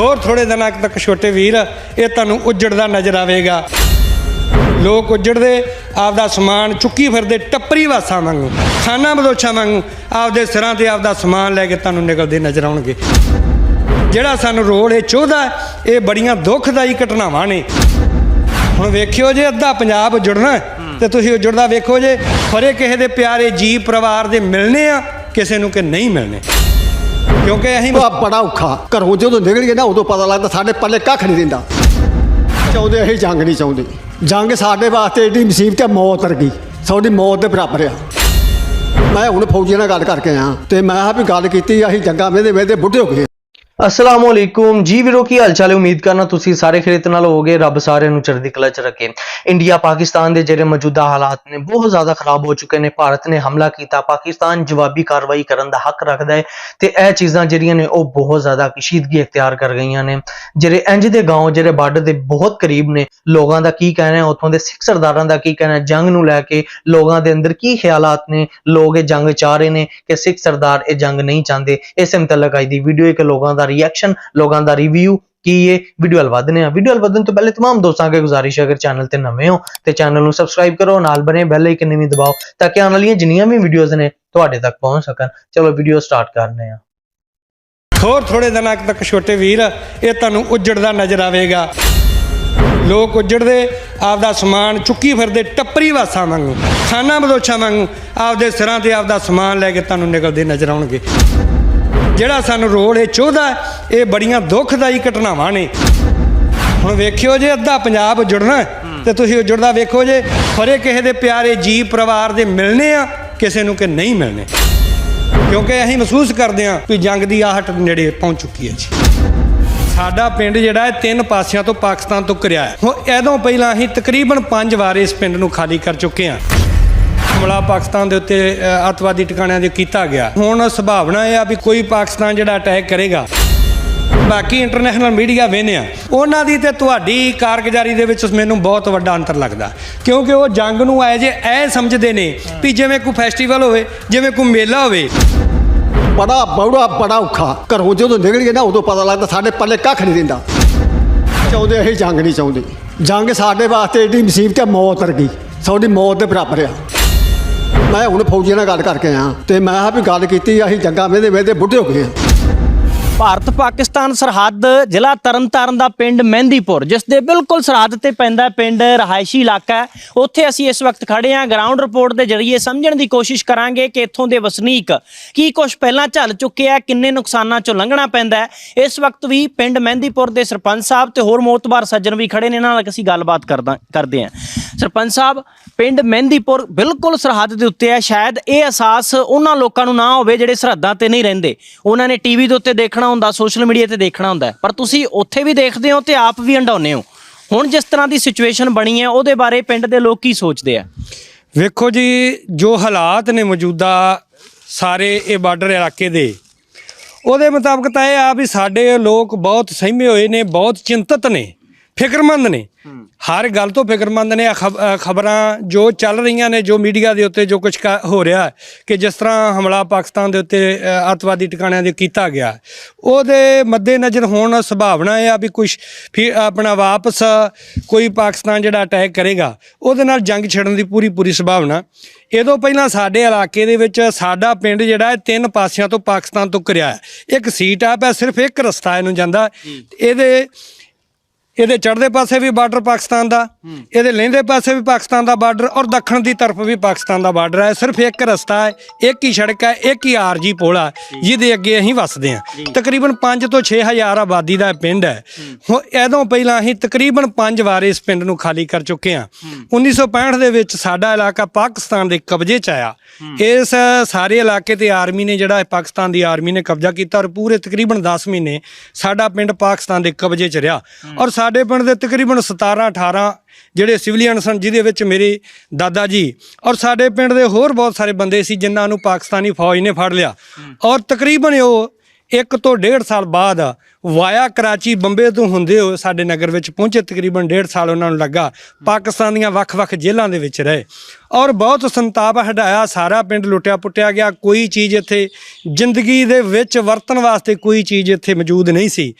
ਹੋਰ ਥੋੜੇ ਦਿਨਾਂ ਤੱਕ ਛੋਟੇ ਵੀਰ, ਇਹ ਤੁਹਾਨੂੰ ਉੱਜੜਦਾ ਨਜ਼ਰ ਆਵੇਗਾ। ਲੋਕ ਉੱਜੜਦੇ, ਆਪਦਾ ਸਮਾਨ ਚੁੱਕੀ ਫਿਰਦੇ ਟੱਪਰੀ ਵਾਸਾਂ ਵਾਂਗੂ, ਖਾਨਾ ਬਦੋਛਾਂ ਵਾਂਗੂ ਆਪਦੇ ਸਿਰਾਂ ਤੇ ਆਪਦਾ ਸਮਾਨ ਲੈ ਕੇ ਤੁਹਾਨੂੰ ਨਿਕਲਦੇ ਨਜ਼ਰ ਆਉਣਗੇ। ਜਿਹੜਾ ਸਾਨੂੰ ਰੋਲ ਇਹ ਚੋਦਾ ਇਹ ਬੜੀਆਂ ਦੁੱਖਦਾਈ ਘਟਨਾਵਾਂ ਨੇ। ਹੁਣ ਵੇਖਿਓ ਜੇ ਅੱਧਾ ਪੰਜਾਬ ਜੁੜਨਾ ਤੇ ਤੁਸੀਂ ਜੁੜਦਾ ਵੇਖੋ ਜੇ, ਫਰੇ ਕਿਸੇ ਦੇ ਪਿਆਰੇ ਜੀ ਪਰਿਵਾਰ ਦੇ ਮਿਲਨੇ ਆ, ਕਿਸੇ ਨੂੰ ਕਿ ਨਹੀਂ ਮਿਲਨੇ। ਕਿਉਂਕਿ ਅਸੀਂ ਉਹ ਬੜਾ ਔਖਾ। ਘਰੋਂ ਜਦੋਂ ਨਿਕਲ ਗਏ ਨਾ, ਉਦੋਂ ਪਤਾ ਲੱਗਦਾ ਸਾਡੇ ਪੱਲੇ ਕੱਖ ਨਹੀਂ ਰਹਿੰਦਾ ਚਾਹੁੰਦੇ ਅਸੀਂ ਜੰਗ ਨਹੀਂ ਚਾਹੁੰਦੇ। ਜੰਗ ਸਾਡੇ ਵਾਸਤੇ ਏਡੀ ਮੁਸੀਬਤ ਹੈ, ਮੌਤ ਵਰਗੀ। ਸਾਡੀ ਮੌਤ ਦੇ ਬਰਾਬਰ ਆ। ਮੈਂ ਹੁਣ ਫੌਜੀ ਨਾਲ ਗੱਲ ਕਰਕੇ ਆਇਆ ਤੇ ਮੈਂ ਆ ਵੀ ਗੱਲ ਕੀਤੀ, ਅਸੀਂ ਜੰਗਾਂ ਵੇਦੇ ਵੇਦੇ ਬੁੱਢੇ ਹੋ ਗਏ। ਅਸਲਾਮ ਵਾਲੇਕੁਮ ਜੀ ਵੀਰੋ ਕੀ ਹਾਲ ਚਾਲ ਹੈ ਉਮੀਦ ਕਰਨਾ ਤੁਸੀਂ ਸਾਰੇ ਖੇਤ ਨਾਲ ਹੋਗੇ ਰੱਬ ਸਾਰਿਆਂ ਨੂੰ ਚੜ੍ਹਦੀ ਕਲਾ ਚ ਰੱਖੇ ਇੰਡੀਆ ਪਾਕਿਸਤਾਨ ਦੇ ਜਿਹੜੇ ਮੌਜੂਦਾ ਹਾਲਾਤ ਨੇ ਬਹੁਤ ਜ਼ਿਆਦਾ ਖਰਾਬ ਹੋ ਚੁੱਕੇ ਨੇ ਭਾਰਤ ਨੇ ਹਮਲਾ ਕੀਤਾ ਪਾਕਿਸਤਾਨ ਜਵਾਬੀ ਕਾਰਵਾਈ ਕਰਨ ਦਾ ਹੱਕ ਰੱਖਦਾ ਹੈ ਤੇ ਇਹ ਚੀਜ਼ਾਂ ਜਿਹੜੀਆਂ ਨੇ ਉਹ ਬਹੁਤ ਜ਼ਿਆਦਾ ਕਸ਼ੀਦਗੀ ਇਖਤਿਆਰ ਕਰ ਗਈਆਂ ਨੇ ਜਿਹੜੇ ਇੰਜ ਦੇ گاؤں ਜਿਹੜੇ ਬਾਰਡਰ ਦੇ ਬਹੁਤ ਕਰੀਬ ਨੇ ਲੋਕਾਂ ਦਾ ਕੀ ਕਹਿਣਾ ਹੈ ਉੱਥੋਂ ਦੇ ਸਿੱਖ ਸਰਦਾਰਾਂ ਦਾ ਕੀ ਕਹਿਣਾ ਹੈ ਜੰਗ ਨੂੰ ਲੈ ਕੇ ਲੋਕਾਂ ਦੇ ਅੰਦਰ ਕੀ ਖਿਆਲਾਤ ਨੇ ਲੋਕ ਇਹ ਜੰਗ ਚਾਹ ਰਹੇ ਨੇ ਕਿ ਸਿੱਖ ਸਰਦਾਰ ਇਹ ਜੰਗ ਨਹੀਂ ਚਾਹੁੰਦੇ ਇਸੇ ਮੁਤਲਕ ਅੱਜ ਦੀ ਵੀਡੀਓ ਇੱਕ ਲੋਕਾਂ ਦਾ ਰਿਐਕਸ਼ਨ ਲੋਕਾਂ ਦਾ ਰਿਵਿਊ ਕੀ ਇਹ ਵੀਡੀਓ ਹਲ ਵਧਨੇ ਆ ਵੀਡੀਓ ਹਲ ਵਧਣ ਤੋਂ ਪਹਿਲੇ तमाम ਦੋਸਤਾਂ ਅੱਗੇ ਗੁਜ਼ਾਰਿਸ਼ ਹੈ ਅਗਰ ਚੈਨਲ ਤੇ ਨਵੇਂ ਹੋ ਤੇ ਚੈਨਲ ਨੂੰ ਸਬਸਕ੍ਰਾਈਬ ਕਰੋ ਨਾਲ ਬਣੇ ਬੈਲ ਆਈਕਨ ਵੀ ਦਬਾਓ ਤਾਂ ਕਿ ਆਉਣ ਵਾਲੀਆਂ ਜਿੰਨੀਆਂ ਵੀ ਵੀਡੀਓਜ਼ ਨੇ ਤੁਹਾਡੇ ਤੱਕ ਪਹੁੰਚ ਸਕਣ ਚਲੋ ਵੀਡੀਓ ਸਟਾਰਟ ਕਰਨੇ ਆ ਹੋਰ ਥੋੜੇ ਦਿਨਾਂ ਤੱਕ ਛੋਟੇ ਵੀਰ ਇਹ ਤੁਹਾਨੂੰ ਉੱਜੜਦਾ ਨਜ਼ਰ ਆਵੇਗਾ ਲੋਕ ਉੱਜੜਦੇ ਆਪਦਾ ਸਮਾਨ ਚੁੱਕੀ ਫਿਰਦੇ ਟੱਪਰੀ ਵਾਸਾਂ ਵਾਂਗੂ ਖਾਨਾ ਬਦੋਛਾਂ ਵਾਂਗੂ ਆਪਦੇ ਸਿਰਾਂ ਤੇ ਆਪਦਾ ਸਮਾਨ ਲੈ ਕੇ ਤੁਹਾਨੂੰ ਨਿਕਲਦੇ ਨਜ਼ਰ ਆਉਣਗੇ ਜਿਹੜਾ ਸਾਨੂੰ ਰੋਲ ਇਹ ਚਾਹੁੰਦਾ, ਇਹ ਬੜੀਆਂ ਦੁਖਦਾਈ ਘਟਨਾਵਾਂ ਨੇ। ਹੁਣ ਵੇਖਿਓ ਜੇ ਅੱਧਾ ਪੰਜਾਬ ਜੁੜਨਾ, ਤੇ ਤੁਸੀਂ ਜੁੜਦਾ ਵੇਖੋ ਜੇ ਹਰੇ ਕਿਸੇ ਦੇ ਪਿਆਰੇ ਜੀ ਪਰਿਵਾਰ ਦੇ ਮਿਲਣੇ ਆ, ਕਿਸੇ ਨੂੰ ਕਿ ਨਹੀਂ ਮਿਲਣੇ ਕਿਉਂਕਿ ਅਸੀਂ ਮਹਿਸੂਸ ਕਰਦੇ ਹਾਂ ਕਿ ਜੰਗ ਦੀ ਆਹਟ ਨੇੜੇ ਪਹੁੰਚ ਚੁੱਕੀ ਹੈ ਜੀ। ਸਾਡਾ ਪਿੰਡ ਜਿਹੜਾ ਹੈ, ਤਿੰਨ ਪਾਸਿਆਂ ਤੋਂ ਪਾਕਿਸਤਾਨ ਤੋਂ ਘਿਰਿਆ ਹੈ। ਹੁਣ ਇਹਦੋਂ ਪਹਿਲਾਂ ਅਸੀਂ ਤਕਰੀਬਨ 5 ਵਾਰ ਇਸ ਪਿੰਡ ਨੂੰ ਖਾਲੀ ਕਰ ਚੁੱਕੇ ਹਾਂ। ਹਮਲਾ ਪਾਕਿਸਤਾਨ ਦੇ ਉੱਤੇ ਅ, ਅੱਤਵਾਦੀ ਟਿਕਾਣਿਆਂ ਦੇ ਕੀਤਾ ਗਿਆ। ਹੁਣ ਸੰਭਾਵਨਾ ਇਹ ਆ ਵੀ ਕੋਈ ਪਾਕਿਸਤਾਨ ਜਿਹੜਾ ਅਟੈਕ ਕਰੇਗਾ। ਬਾਕੀ ਇੰਟਰਨੈਸ਼ਨਲ ਮੀਡੀਆ ਵੇਨਿਆ ਉਹਨਾਂ ਦੀ ਤੇ ਤੁਹਾਡੀ ਕਾਰਗੁਜ਼ਾਰੀ ਦੇ ਵਿੱਚ ਮੈਨੂੰ ਬਹੁਤ ਵੱਡਾ ਅੰਤਰ ਲੱਗਦਾ। ਕਿਉਂਕਿ ਉਹ ਜੰਗ ਨੂੰ ਐ ਜੇ ਐ ਸਮਝਦੇ ਨੇ ਵੀ ਜਿਵੇਂ ਕੋਈ ਫੈਸਟੀਵਲ ਹੋਵੇ ਜਿਵੇਂ ਕੋਈ ਮੇਲਾ ਹੋਵੇ। ਬੜਾ ਬੜਾ ਬੜਾ ਔਖਾ। ਘਰੋਂ ਜਦੋਂ ਨਿਕਲ ਨਾ ਉਦੋਂ ਪਤਾ ਲੱਗਦਾ ਸਾਡੇ ਪੱਲੇ ਕੱਖ ਨਹੀਂ ਦਿੰਦਾ। ਚਾਹੁੰਦੇ ਅਸੀਂ ਜੰਗ ਨਹੀਂ ਚਾਹੁੰਦੇ। ਜੰਗ ਸਾਡੇ ਵਾਸਤੇ ਏਡੀ ਮੁਸੀਬਤ ਹੈ ਮੌਤ ਵਰਗੀ। ਸਾਡੀ ਮੌਤ ਦੇ ਬਰਾਬਰ ਆ। ਮੈਂ ਹੁਣ ਫੌਜੀਆਂ ਨਾਲ ਗੱਲ ਕਰਕੇ ਆਇਆ ਤੇ ਮੈਂ ਆ ਵੀ ਗੱਲ ਕੀਤੀ, ਅਸੀਂ ਜੰਗਾਂ ਵੇਦੇ ਵੇਦੇ ਬੁੱਢੇ ਹੋ ਗਏ ਭਾਰਤ ਪਾਕਿਸਤਾਨ ਸਰਹੱਦ ਜ਼ਿਲ੍ਹਾ ਤਰਨਤਾਰਨ ਦਾ ਪਿੰਡ ਮਹਿੰਦੀਪੁਰ, ਜਿਸ ਦੇ ਬਿਲਕੁਲ ਸਰਹੱਦ ਤੇ ਪੈਂਦਾ ਪਿੰਡ ਰਹਾਇਸ਼ੀ ਇਲਾਕਾ ਹੈ। ਉੱਥੇ ਅਸੀਂ ਇਸ ਵਕਤ ਖੜੇ ਹਾਂ ਗਰਾਊਂਡ ਰਿਪੋਰਟ ਦੇ ਜ਼ਰੀਏ ਸਮਝਣ ਦੀ ਕੋਸ਼ਿਸ਼ ਕਰਾਂਗੇ ਕਿ ਇੱਥੋਂ ਦੇ ਵਸਨੀਕ ਕੀ ਕੁਝ ਪਹਿਲਾਂ ਝੱਲ ਚੁੱਕੇ ਆ, ਕਿੰਨੇ ਨੁਕਸਾਨਾਂ ਚੋਂ ਲੰਘਣਾ ਪੈਂਦਾ ਹੈ। ਇਸ ਵਕਤ ਵੀ ਪਿੰਡ ਮਹਿੰਦੀਪੁਰ ਦੇ ਸਰਪੰਚ ਸਾਹਿਬ ਤੇ ਹੋਰ ਮੋਤਬਾਰ ਸੱਜਣ ਵੀ ਖੜੇ ਨੇ, ਇਹਨਾਂ ਨਾਲ ਅਸੀਂ ਗੱਲਬਾਤ ਕਰਦਾ ਕਰਦੇ ਹਾਂ। ਸਰਪੰਚ ਸਾਹਿਬ, ਪਿੰਡ ਮਹਿੰਦੀਪੁਰ ਬਿਲਕੁਲ ਸਰਹੱਦ ਦੇ ਉੱਤੇ ਹੈ। ਸ਼ਾਇਦ ਇਹ ਅਹਿਸਾਸ ਉਹਨਾਂ ਲੋਕਾਂ ਨੂੰ ਨਾ ਹੋਵੇ ਜਿਹੜੇ ਸਰਹੱਦਾਂ ਤੇ ਨਹੀਂ ਰਹਿੰਦੇ। ਉਹਨਾਂ ਨੇ ਟੀਵੀ ਦੇ ਉੱਤੇ ਦੇਖਣਾ ਹੁੰਦਾ, ਸੋਸ਼ਲ ਮੀਡੀਆ ਤੇ ਦੇਖਣਾ ਹੁੰਦਾ ਪਰ ਤੁਸੀਂ ਉੱਥੇ ਵੀ ਦੇਖਦੇ ਹੋ ਤੇ ਆਪ ਵੀ ਹੰਡਾਉਂਦੇ ਹੋ। ਹੁਣ ਜਿਸ ਤਰ੍ਹਾਂ ਦੀ ਸਿਚੁਏਸ਼ਨ ਬਣੀ ਹੈ, ਉਹਦੇ ਬਾਰੇ ਪਿੰਡ ਦੇ ਲੋਕ ਕੀ ਸੋਚਦੇ ਆ? ਵੇਖੋ ਜੀ, ਜੋ ਹਾਲਾਤ ਨੇ ਮੌਜੂਦਾ ਸਾਰੇ ਇਹ ਬਾਰਡਰ ਇਲਾਕੇ ਦੇ, ਉਹਦੇ ਮੁਤਾਬਕ ਤਾਂ ਇਹ ਆ ਵੀ ਸਾਡੇ ਲੋਕ ਬਹੁਤ ਸਹਿਮੇ ਹੋਏ ਨੇ, ਬਹੁਤ ਚਿੰਤਤ ਨੇ। ਫਿਕਰਮੰਦ ਨੇ। ਹਰ ਗੱਲ ਤੋਂ ਫਿਕਰਮੰਦ ਨੇ। ਖਬਰਾਂ ਜੋ ਚੱਲ ਰਹੀਆਂ ਨੇ ਜੋ ਮੀਡੀਆ ਦੇ ਉੱਤੇ ਜੋ ਕੁਝ ਹੋ ਰਿਹਾ ਹੈ ਕਿ ਜਿਸ ਤਰ੍ਹਾਂ ਹਮਲਾ ਪਾਕਿਸਤਾਨ ਦੇ ਉੱਤੇ ਅੱਤਵਾਦੀ ਟਿਕਾਣਿਆਂ ਦੇ ਕੀਤਾ ਗਿਆ। ਉਹਦੇ ਮੱਦੇਨਜ਼ਰ ਹੁਣ ਸੰਭਾਵਨਾ ਇਹ ਆ ਵੀ ਕੁਝ ਫਿਰ ਆਪਣਾ ਵਾਪਸ ਕੋਈ ਪਾਕਿਸਤਾਨ ਜਿਹੜਾ ਅਟੈਕ ਕਰੇਗਾ ਉਹਦੇ ਨਾਲ ਜੰਗ ਛਿੜਨ ਦੀ ਪੂਰੀ ਪੂਰੀ ਸੰਭਾਵਨਾ। ਇਹਦੋਂ ਪਹਿਲਾਂ ਸਾਡੇ ਇਲਾਕੇ ਦੇ ਵਿੱਚ ਸਾਡਾ ਪਿੰਡ ਜਿਹੜਾ ਹੈ ਤਿੰਨ ਪਾਸਿਆਂ ਤੋਂ ਪਾਕਿਸਤਾਨ ਤੋਂ ਘਿਰਿਆ ਹੈ। ਇੱਕ ਸੀਟ ਆ ਪਿਆ ਸਿਰਫ ਇੱਕ ਰਸਤਾ ਇਹਨੂੰ ਜਾਂਦਾ। ਇਹਦੇ ਇਹਦੇ ਚੜ੍ਹਦੇ ਪਾਸੇ ਵੀ ਬਾਰਡਰ ਪਾਕਿਸਤਾਨ ਦਾ ਇਹਦੇ ਲਹਿੰਦੇ ਪਾਸੇ ਵੀ ਪਾਕਿਸਤਾਨ ਦਾ ਬਾਰਡਰ ਔਰ ਦੱਖਣ ਦੀ ਤਰਫ ਵੀ ਪਾਕਿਸਤਾਨ ਦਾ ਬਾਰਡਰ ਹੈ। ਸਿਰਫ ਇੱਕ ਰਸਤਾ ਹੈ ਇੱਕ ਹੀ ਸੜਕ ਹੈ ਇੱਕ ਹੀ ਆਰਜੀ ਪੁਲ ਹੈ ਜਿਹਦੇ ਅੱਗੇ ਅਸੀਂ ਵੱਸਦੇ ਹਾਂ। ਤਕਰੀਬਨ 5 ਤੋਂ 6 ਹਜ਼ਾਰ ਆਬਾਦੀ ਦਾ ਪਿੰਡ ਹੈ। ਹੁਣ ਇਹਦੋਂ ਪਹਿਲਾਂ ਅਸੀਂ ਤਕਰੀਬਨ 5 ਵਾਰ ਇਸ ਪਿੰਡ ਨੂੰ ਖਾਲੀ ਕਰ ਚੁੱਕੇ ਹਾਂ। 1965 ਦੇ ਵਿੱਚ ਸਾਡਾ ਇਲਾਕਾ ਪਾਕਿਸਤਾਨ ਦੇ ਕਬਜ਼ੇ 'ਚ ਆਇਆ। ਇਸ ਸਾਰੇ ਇਲਾਕੇ ਤੇ ਆਰਮੀ ਨੇ ਜਿਹੜਾ ਪਾਕਿਸਤਾਨ ਦੀ ਆਰਮੀ ਨੇ ਕਬਜ਼ਾ ਕੀਤਾ ਔਰ ਪੂਰੇ ਤਕਰੀਬਨ 10 ਮਹੀਨੇ ਸਾਡਾ ਪਿੰਡ ਪਾਕਿਸਤਾਨ ਦੇ ਕਬਜ਼ੇ 'ਚ ਰਿਹਾ। ਔਰ ਸਾਡੇ ਪਿੰਡ ਦੇ ਤਕਰੀਬਨ 17 18 ਜਿਹੜੇ ਸਿਵਲੀਅਨ ਸਨ ਜਿਹਦੇ ਵਿੱਚ ਮੇਰੇ ਦਾਦਾ ਜੀ ਔਰ ਸਾਡੇ ਪਿੰਡ ਦੇ ਹੋਰ ਬਹੁਤ ਸਾਰੇ ਬੰਦੇ ਸੀ ਜਿਨ੍ਹਾਂ ਨੂੰ ਪਾਕਿਸਤਾਨੀ ਫੌਜ ਨੇ ਫੜ ਲਿਆ। ਔਰ ਤਕਰੀਬਨ ਉਹ ਇੱਕ ਤੋਂ ਡੇਢ ਸਾਲ ਬਾਅਦ ਵਾਇਆ ਕਰਾਚੀ ਬੰਬੇ ਤੋਂ ਹੁੰਦੇ ਹੋ ਸਾਡੇ ਨਗਰ ਵਿੱਚ ਪਹੁੰਚੇ ਤਕਰੀਬਨ ਡੇਢ ਸਾਲ ਉਹਨਾਂ ਨੂੰ ਲੱਗਾ। ਪਾਕਿਸਤਾਨ ਦੀਆਂ ਵੱਖ-ਵੱਖ ਜੇਲ੍ਹਾਂ ਦੇ ਵਿੱਚ ਰਹੇ। ਔਰ ਬਹੁਤ ਸੰਤਾਪ ਹਟਾਇਆ ਸਾਰਾ ਪਿੰਡ ਲੁੱਟਿਆ ਪੁੱਟਿਆ ਗਿਆ ਕੋਈ ਚੀਜ਼ ਇੱਥੇ ਜ਼ਿੰਦਗੀ ਦੇ ਵਿੱਚ ਵਰਤਣ ਵਾਸਤੇ ਕੋਈ ਚੀਜ਼ ਇੱਥੇ ਮੌਜੂਦ ਨਹੀਂ ਸੀ।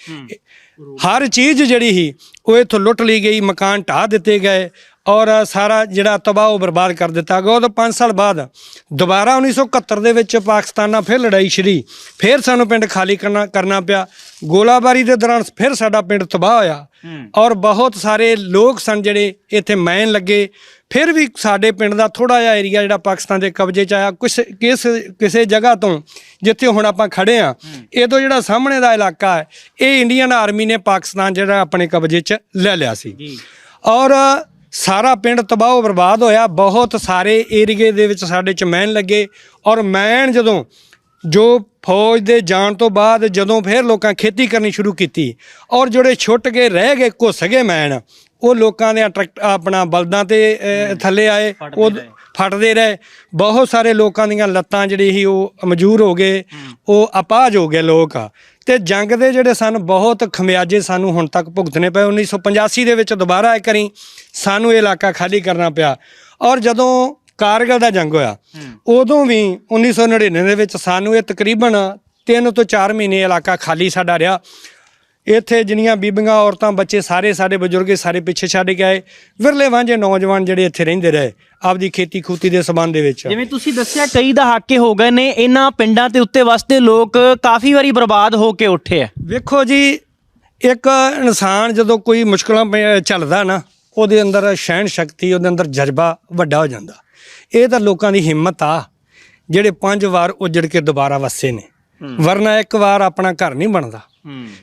ਹਰ ਚੀਜ਼ ਜਿਹੜੀ ਸੀ ਉਹ ਇੱਥੋਂ ਲੁੱਟ ਲਈ ਗਈ ਮਕਾਨ ਢਾਹ ਦਿੱਤੇ ਗਏ ਔਰ ਸਾਰਾ ਜਿਹੜਾ ਤਬਾਹ ਉਹ ਬਰਬਾਦ ਕਰ ਦਿੱਤਾ। ਗਿਆ ਉਹ 5 ਸਾਲ ਬਾਅਦ ਦੁਬਾਰਾ 1971 ਦੇ ਵਿੱਚ ਪਾਕਿਸਤਾਨ ਨਾਲ ਫਿਰ ਲੜਾਈ ਛਿੜੀ ਫਿਰ ਸਾਨੂੰ ਪਿੰਡ ਖਾਲੀ ਕਰਨਾ ਕਰਨਾ ਪਿਆ। ਗੋਲਾਬਾਰੀ ਦੇ ਦੌਰਾਨ ਫਿਰ ਸਾਡਾ ਪਿੰਡ ਤਬਾਹ ਹੋਇਆ ਔਰ ਬਹੁਤ ਸਾਰੇ ਲੋਕ ਸਨ ਜਿਹੜੇ ਇੱਥੇ ਮੈਨ ਲੱਗੇ। ਫਿਰ ਵੀ ਸਾਡੇ ਪਿੰਡ ਦਾ ਥੋੜਾ ਜਿਹਾ ਏਰੀਆ ਜਿਹੜਾ ਪਾਕਿਸਤਾਨ ਦੇ ਕਬਜ਼ੇ 'ਚ ਆਇਆ ਕੁਛ ਕਿਸ ਕਿਸੇ ਜਗ੍ਹਾ ਤੋਂ ਜਿੱਥੇ ਹੁਣ ਆਪਾਂ ਖੜੇ ਆ ਇਹ ਤੋਂ ਜਿਹੜਾ ਸਾਹਮਣੇ ਦਾ ਇਲਾਕਾ ਹੈ ਇਹ ਇੰਡੀਅਨ ਆਰਮੀ ਨੇ ਪਾਕਿਸਤਾਨ ਜਿਹੜਾ ਆਪਣੇ ਕਬਜ਼ੇ 'ਚ ਲੈ ਲਿਆ ਸੀ। ਔਰ ਸਾਰਾ ਪਿੰਡ ਤਬਾਹ ਬਰਬਾਦ ਹੋਇਆ ਬਹੁਤ ਸਾਰੇ ਏਰੀਏ ਦੇ ਵਿੱਚ ਸਾਡੇ ਚ ਮੈਨ ਲੱਗੇ ਔਰ ਮੈਨ ਜਦੋਂ ਜੋ ਫੌਜ ਦੇ ਜਾਣ ਤੋਂ ਬਾਅਦ ਜਦੋਂ ਫਿਰ ਲੋਕਾਂ ਖੇਤੀ ਕਰਨੀ ਸ਼ੁਰੂ ਕੀਤੀ ਔਰ ਜਿਹੜੇ ਛੁੱਟ ਕੇ ਰਹਿ ਗਏ ਘੁੱਸ ਗਏ ਮੈਨ ਉਹ ਲੋਕਾਂ ਦੇ ਟਰੈਕਟ ਆਪਣਾ ਬਲਦਾਂ ਤੇ ਅਹ, ਥੱਲੇ ਆਏ ਉਹ ਫਟਦੇ ਰਹੇ। ਬਹੁਤ ਸਾਰੇ ਲੋਕਾਂ ਦੀਆਂ ਲੱਤਾਂ ਜਿਹੜੀ ਸੀ ਉਹ ਮਜੂਰ ਹੋ ਗਏ। ਉਹ ਅਪਾਹਜ ਹੋ ਗਏ ਲੋਕ ਤੇ ਜੰਗ ਦੇ ਜਿਹੜੇ ਸਨ ਬਹੁਤ ਖਮਿਆਜੇ ਸਾਨੂੰ ਹੁਣ ਤੱਕ ਭੁਗਤਣੇ ਪਏ। 1985 ਦੇ ਵਿੱਚ ਦੁਬਾਰਾ ਇੱਕ ਵਾਰੀ ਸਾਨੂੰ ਇਹ ਇਲਾਕਾ ਖਾਲੀ ਕਰਨਾ ਪਿਆ। ਔਰ ਜਦੋਂ ਕਾਰਗਲ ਦਾ ਜੰਗ ਹੋਇਆ ਉਦੋਂ ਵੀ 1999 ਦੇ ਵਿੱਚ ਸਾਨੂੰ ਇਹ ਤਕਰੀਬਨ 3 ਤੋਂ 4 ਮਹੀਨੇ ਇਲਾਕਾ ਖਾਲੀ ਸਾਡਾ ਰਿਹਾ। ਇੱਥੇ ਜਿੰਨੀਆਂ ਬੀਬੀਆਂ ਔਰਤਾਂ ਬੱਚੇ ਸਾਰੇ ਸਾਡੇ ਬਜ਼ੁਰਗ ਸਾਰੇ ਪਿੱਛੇ ਛੱਡ ਕੇ ਆਏ। ਵਿਰਲੇ ਵਾਂਝੇ ਨੌਜਵਾਨ ਜਿਹੜੇ ਇੱਥੇ ਰਹਿੰਦੇ ਰਹੇ ਆਪਦੀ ਖੇਤੀ ਖੂਤੀ ਦੇ ਸਬੰਧ ਦੇ ਵਿੱਚ। ਜਿਵੇਂ ਤੁਸੀਂ ਦੱਸਿਆ ਕਈ ਦਹਾਕੇ ਹੋ ਗਏ ਨੇ ਇਹਨਾਂ ਪਿੰਡਾਂ ਤੇ ਉੱਤੇ ਵਸਦੇ ਲੋਕ ਕਾਫੀ ਵਾਰੀ ਬਰਬਾਦ ਹੋ ਕੇ ਉੱਠੇ ਆ। ਵੇਖੋ ਜੀ ਇੱਕ ਇਨਸਾਨ ਜਦੋਂ ਕੋਈ ਮੁਸ਼ਕਲਾਂ ਚੱਲਦਾ ਨਾ ਉਹਦੇ ਅੰਦਰ ਸਹਿਣ ਸ਼ਕਤੀ ਉਹਦੇ ਅੰਦਰ ਜਜ਼ਬਾ ਵੱਡਾ ਹੋ ਜਾਂਦਾ। ਇਹ ਤਾਂ ਲੋਕਾਂ ਦੀ ਹਿੰਮਤ ਆ ਜਿਹੜੇ ਪੰਜ ਵਾਰ ਉਜੜ ਕੇ ਦੁਬਾਰਾ ਵਸੇ ਨੇ। ਵਰਨਾ ਇੱਕ ਵਾਰ ਆਪਣਾ ਘਰ ਨਹੀਂ ਬਣਦਾ।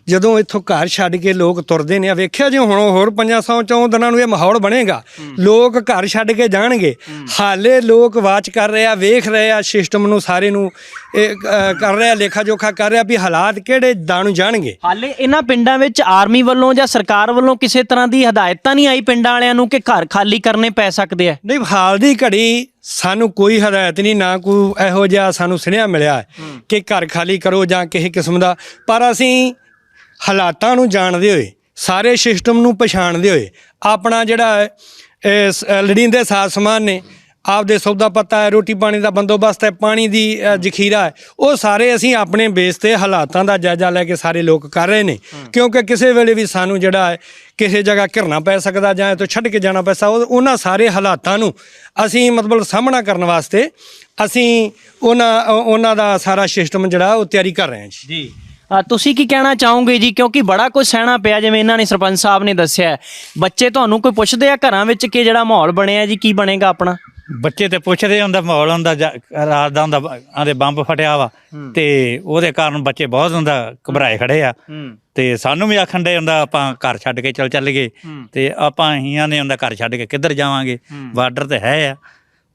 ਜਦੋਂ ਇੱਥੋਂ ਘਰ ਛੱਡ ਕੇ ਲੋਕ ਤੁਰਦੇ ਨੇ ਆ ਵੇਖਿਆ ਜੀ ਹੁਣ ਹੋਰ 500 ਚੋਂ ਦਿਨਾਂ ਨੂੰ ਇਹ ਮਾਹੌਲ ਬਣੇਗਾ? ਲੋਕ ਘਰ ਛੱਡ ਕੇ ਜਾਣਗੇ। ਹਾਲੇ ਲੋਕ ਵਾਚ ਕਰ ਰਹੇ ਆ ਵੇਖ ਰਹੇ ਆ ਸਿਸਟਮ ਨੂੰ ਸਾਰੇ ਨੂੰ ਇਹ ਕਰ ਰਿਹਾ ਲੇਖਾ ਜੋਖਾ ਕਰ ਰਿਹਾ ਵੀ ਹਾਲਾਤ ਕਿਹੜੇ ਦਾਂ ਨੂੰ ਜਾਣਗੇ। ਹਾਲੇ ਇਹਨਾਂ ਪਿੰਡਾਂ ਵਿੱਚ ਆਰਮੀ ਵੱਲੋਂ ਜਾਂ ਸਰਕਾਰ ਵੱਲੋਂ ਕਿਸੇ ਤਰ੍ਹਾਂ ਦੀ ਹਦਾਇਤਾਂ ਨਹੀਂ ਆਈ ਪਿੰਡਾਂ ਵਾਲਿਆਂ ਨੂੰ ਕਿ ਘਰ ਖਾਲੀ ਕਰਨੇ ਪੈ ਸਕਦੇ ਆ? ਨਹੀਂ ਹਾਲ ਦੀ ਘੜੀ ਸਾਨੂੰ ਕੋਈ ਹਦਾਇਤ ਨਹੀਂ ਨਾ ਕੋਈ ਇਹੋ ਜਿਹਾ ਸਾਨੂੰ ਸੁਨੇਹਾ ਮਿਲਿਆ ਕਿ ਘਰ ਖਾਲੀ ਕਰੋ ਜਾਂ ਕਿਸੇ ਕਿਸਮ ਦਾ। ਪਰ ਅਸੀਂ ਹਾਲਾਤਾਂ ਨੂੰ ਜਾਣਦੇ ਹੋਏ ਸਾਰੇ ਸਿਸਟਮ ਨੂੰ ਪਛਾਣਦੇ ਹੋਏ ਆਪਣਾ ਜਿਹੜਾ ਲੜੀਂਦੇ ਸਾਜ਼ ਸਮਾਨ ਨੇ ਆਪਦੇ ਸੌਦਾ ਪੱਤਾ ਹੈ ਰੋਟੀ ਪਾਣੀ ਦਾ ਬੰਦੋਬਸਤ ਹੈ ਪਾਣੀ ਦੀ ਜ਼ਖੀਰਾ ਹੈ ਉਹ ਸਾਰੇ ਅਸੀਂ ਆਪਣੇ ਬੇਸ ਤੇ ਹਾਲਾਤਾਂ ਦਾ ਜਾਇਜ਼ਾ ਲੈ ਕੇ ਸਾਰੇ ਲੋਕ ਕਰ ਰਹੇ ਨੇ। ਕਿਉਂਕਿ ਕਿਸੇ ਵੇਲੇ ਵੀ ਸਾਨੂੰ ਜਿਹੜਾ ਹੈ ਕਿਸੇ ਜਗ੍ਹਾ ਘਿਰਨਾ ਪੈ ਸਕਦਾ ਜਾਂ ਇਹ ਤੋਂ ਛੱਡ ਕੇ ਜਾਣਾ ਪੈ ਸਕਦਾ ਉਹ- ਉਹਨਾਂ ਸਾਰੇ ਹਾਲਾਤਾਂ ਨੂੰ ਅਸੀਂ ਮਤਲਬ ਸਾਹਮਣਾ ਕਰਨ ਵਾਸਤੇ ਅਸੀਂ ਉਹਨਾਂ ਉਹਨਾਂ ਦਾ ਸਾਰਾ ਸਿਸਟਮ ਜਿਹੜਾ ਉਹ ਤਿਆਰੀ ਕਰ ਰਹੇ ਹਾਂ ਜੀ। ਜੀ ਤੁਸੀਂ ਕੀ ਕਹਿਣਾ ਚਾਹੋਗੇ ਜੀ? ਕਿਉਂਕਿ ਬੜਾ ਕੁਝ ਸਹਿਣਾ ਪਿਆ ਜਿਵੇਂ ਇਹਨਾਂ ਨੇ ਸਰਪੰਚ ਸਾਹਿਬ ਨੇ ਦੱਸਿਆ ਹੈ। ਬੱਚੇ ਤੁਹਾਨੂੰ ਕੋਈ ਪੁੱਛਦੇ ਆ ਘਰਾਂ ਵਿੱਚ ਕਿ ਜਿਹੜਾ ਮਾਹੌਲ ਬਣਿਆ ਜੀ ਕੀ ਬਣੇਗਾ ਆਪਣਾ? ਬੱਚੇ ਤੇ ਪੁੱਛਦੇ ਹੁੰਦਾ ਮਾਹੌਲ ਹੁੰਦਾ ਜਾਂ ਰਾਤ ਦਾ ਹੁੰਦਾ ਆਂਦੇ ਬੰਬ ਫਟਿਆ ਵਾ। ਤੇ ਉਹਦੇ ਕਾਰਨ ਬੱਚੇ ਬਹੁਤ ਹੁੰਦਾ ਘਬਰਾਏ ਖੜੇ ਆ। ਤੇ ਸਾਨੂੰ ਵੀ ਆਖਣ ਦੇ ਹੁੰਦਾ ਆਪਾਂ ਘਰ ਛੱਡ ਕੇ ਚੱਲ ਚੱਲ ਗਏ ਤੇ ਆਪਾਂ ਹੀਆਂ ਨੇ ਹੁੰਦਾ ਘਰ ਛੱਡ ਕੇ ਕਿੱਧਰ ਜਾਵਾਂਗੇ? ਬਾਰਡਰ ਤੇ ਹੈ ਆ।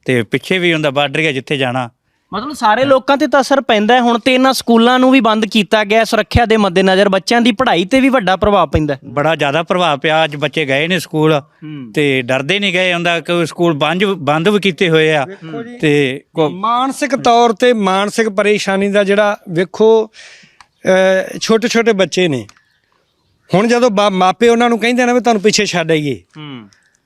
ਤੇ ਪਿੱਛੇ ਵੀ ਹੁੰਦਾ ਬਾਰਡਰ ਹੈ ਜਿੱਥੇ ਜਾਣਾ। ਮਤਲਬ ਸਾਰੇ ਲੋਕਾਂ ਤੇ ਤਾਂ ਅਸਰ ਪੈਂਦਾ ਹੈ। ਹੁਣ ਤੇ ਇਹਨਾਂ ਸਕੂਲਾਂ ਨੂੰ ਵੀ ਬੰਦ ਕੀਤਾ ਗਿਆ ਹੈ, ਸੁਰੱਖਿਆ ਦੇ ਮੱਦੇਨਜ਼ਰ ਬੱਚਿਆਂ ਦੀ ਪੜ੍ਹਾਈ ਤੇ ਵੀ ਵੱਡਾ ਪ੍ਰਭਾਵ ਪੈਂਦਾ ਹੈ। ਬੜਾ ਜ਼ਿਆਦਾ ਪ੍ਰਭਾਵ ਪਿਆ। ਅੱਜ ਬੱਚੇ ਗਏ ਨੇ ਸਕੂਲ ਤੇ ਡਰਦੇ ਨਹੀਂ ਗਏ। ਹੁੰਦਾ ਕਿ ਸਕੂਲ ਬੰਦ ਬੰਦ ਵੀ ਕੀਤੇ ਹੋਏ ਆ। ਤੇ ਕੋ- ਮਾਨਸਿਕ ਤੌਰ ਤੇ ਮਾਨਸਿਕ ਪਰੇਸ਼ਾਨੀ ਦਾ ਜਿਹੜਾ ਵੇਖੋ ਛੋਟੇ ਛੋਟੇ ਬੱਚੇ ਨੇ। ਹੁਣ ਜਦੋਂ ਬਾ- ਮਾਪੇ ਉਹਨਾਂ ਨੂੰ ਕਹਿੰਦੇ ਨੇ ਵੀ ਤੁਹਾਨੂੰ ਪਿੱਛੇ ਛੱਡ ਆਈਏ।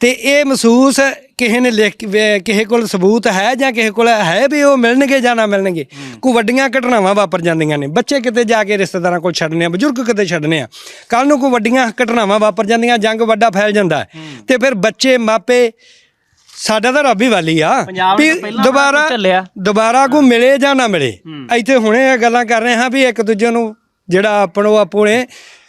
ਤੇ ਇਹ ਮਹਿਸੂਸ ਕਿਸੇ ਨੇ ਲਿਖ ਕੇ- ਕਿਸੇ ਕੋਲ ਸਬੂਤ ਹੈ ਜਾਂ ਕਿਸੇ ਕੋਲ ਹੈ ਵੀ ਉਹ ਮਿਲਣਗੇ ਜਾਂ ਨਾ ਮਿਲਣਗੇ? ਕੋਈ ਵੱਡੀਆਂ ਘਟਨਾਵਾਂ ਵਾਪਰ ਜਾਂਦੀਆਂ ਨੇ। ਬੱਚੇ ਕਿਤੇ ਜਾ ਕੇ ਰਿਸ਼ਤੇਦਾਰਾਂ ਕੋਲ ਛੱਡਨੇ ਆ ਬਜ਼ੁਰਗ ਕਿਤੇ ਛੱਡਨੇ ਆ। ਕੱਲ ਨੂੰ ਕੋਈ ਵੱਡੀਆਂ ਘਟਨਾਵਾਂ ਵਾਪਰ ਜਾਂਦੀਆਂ ਜੰਗ ਵੱਡਾ ਫੈਲ ਜਾਂਦਾ। ਤੇ ਫਿਰ ਬੱਚੇ ਮਾਪੇ ਸਾਡਾ ਤਾਂ ਰੱਬ ਹੀ ਵਾਲੀ ਆ। ਵੀ ਦੁਬਾਰਾ। ਦੁਬਾਰਾ ਕੋ ਮਿਲੇ ਜਾਂ ਨਾ ਮਿਲੇ? ਇੱਥੇ ਹੁਣੇ ਇਹ ਗੱਲਾਂ ਕਰ ਰਹੇ ਹਾਂ ਵੀ ਇੱਕ ਦੂਜੇ ਨੂੰ ਜਿਹੜਾ ਆਪਣੋ ਆਪੋਣੇ